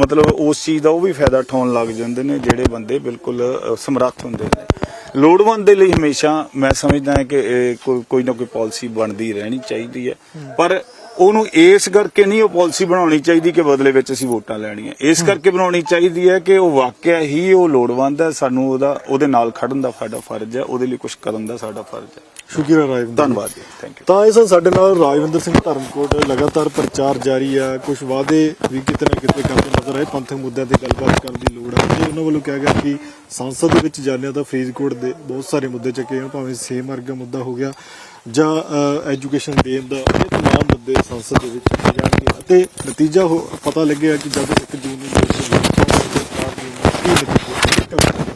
ਮਤਲਬ ਉਸ ਚੀਜ਼ ਦਾ ਉਹ ਵੀ ਫਾਇਦਾ ਉਠਾਉਣ ਲੱਗ ਜਾਂਦੇ ਨੇ, ਜਿਹੜੇ ਬੰਦੇ ਬਿਲਕੁਲ ਸਮਰੱਥ ਹੁੰਦੇ ਨੇ। ਲੋੜਵੰਦ ਦੇ ਲਈ ਹਮੇਸ਼ਾ ਮੈਂ ਸਮਝਦਾ ਹਾਂ ਕਿ ਇਹ ਕੋਈ ਕੋਈ ਨਾ ਕੋਈ ਪਾਲਿਸੀ ਬਣਦੀ ਰਹਿਣੀ ਚਾਹੀਦੀ ਹੈ। ਪਰ ਉਹਨੂੰ ਇਸ ਕਰਕੇ ਨਹੀਂ ਉਹ ਪਾਲਿਸੀ ਬਣਾਉਣੀ ਚਾਹੀਦੀ ਕਿ ਬਦਲੇ ਵਿੱਚ ਅਸੀਂ ਵੋਟਾਂ ਲੈਣੀਆਂ। ਇਸ ਕਰਕੇ ਬਣਾਉਣੀ ਚਾਹੀਦੀ ਹੈ ਕਿ ਉਹ ਵਾਕਿਆ ਹੀ ਉਹ ਲੋੜਵੰਦ ਹੈ ਸਾਨੂੰ ਉਹਦਾ ਉਹਦੇ ਨਾਲ ਖੜਨ ਦਾ ਸਾਡਾ ਫਰਜ਼ ਹੈ ਉਹਦੇ ਲਈ ਕੁਝ ਕਰਨ ਦਾ ਸਾਡਾ ਫਰਜ਼ ਹੈ। ਸ਼ੁਕਰੀਆ ਰਾਜਵਿੰਦਰ। ਧੰਨਵਾਦ ਜੀ ਥੈਂਕ ਯੂ ਤਾਂ ਇਸ ਸਾਡੇ ਨਾਲ ਰਾਜਵਿੰਦਰ ਸਿੰਘ ਧਰਮਕੋਟ ਲਗਾਤਾਰ ਪ੍ਰਚਾਰ ਜਾਰੀ ਆ ਕੁਝ ਵਾਅਦੇ ਵੀ ਕਿਤੇ ਨਾ ਕਿਤੇ ਕਰਦੇ ਨਜ਼ਰ ਆਏ ਪੰਥਕ ਮੁੱਦਿਆਂ ਤੇ ਗੱਲਬਾਤ ਕਰਨ ਦੀ ਲੋੜ ਹੈ। ਤੇ ਉਹਨਾਂ ਵੱਲੋਂ ਕਿਹਾ ਗਿਆ ਕਿ ਸੰਸਦ ਦੇ ਵਿੱਚ ਜਾਂਦੇ ਤਾਂ ਫਰੀਦਕੋਟ ਦੇ ਬਹੁਤ ਸਾਰੇ ਮੁੱਦੇ ਚੱਕੇ ਹੋਣ ਭਾਵੇਂ ਸੇਮ ਵਰਗਾ ਮੁੱਦਾ ਹੋ ਗਿਆ ਜਾਂ ਐਜੂਕੇਸ਼ਨ ਦੇਣ ਦਾ, ਇਹ ਤਮਾਮ ਮੁੱਦੇ ਸੰਸਦ ਦੇ ਵਿੱਚ ਚੱਕੇ ਜਾਣਗੇ। ਅਤੇ ਨਤੀਜਾ ਹੋ- ਪਤਾ ਲੱਗਿਆ ਕਿ ਜਦ 1 ਜੂਨ ਨੂੰ 2024 ਦੇ ਸਰਕਾਰ ਕੀ ਨਤੀਜਾ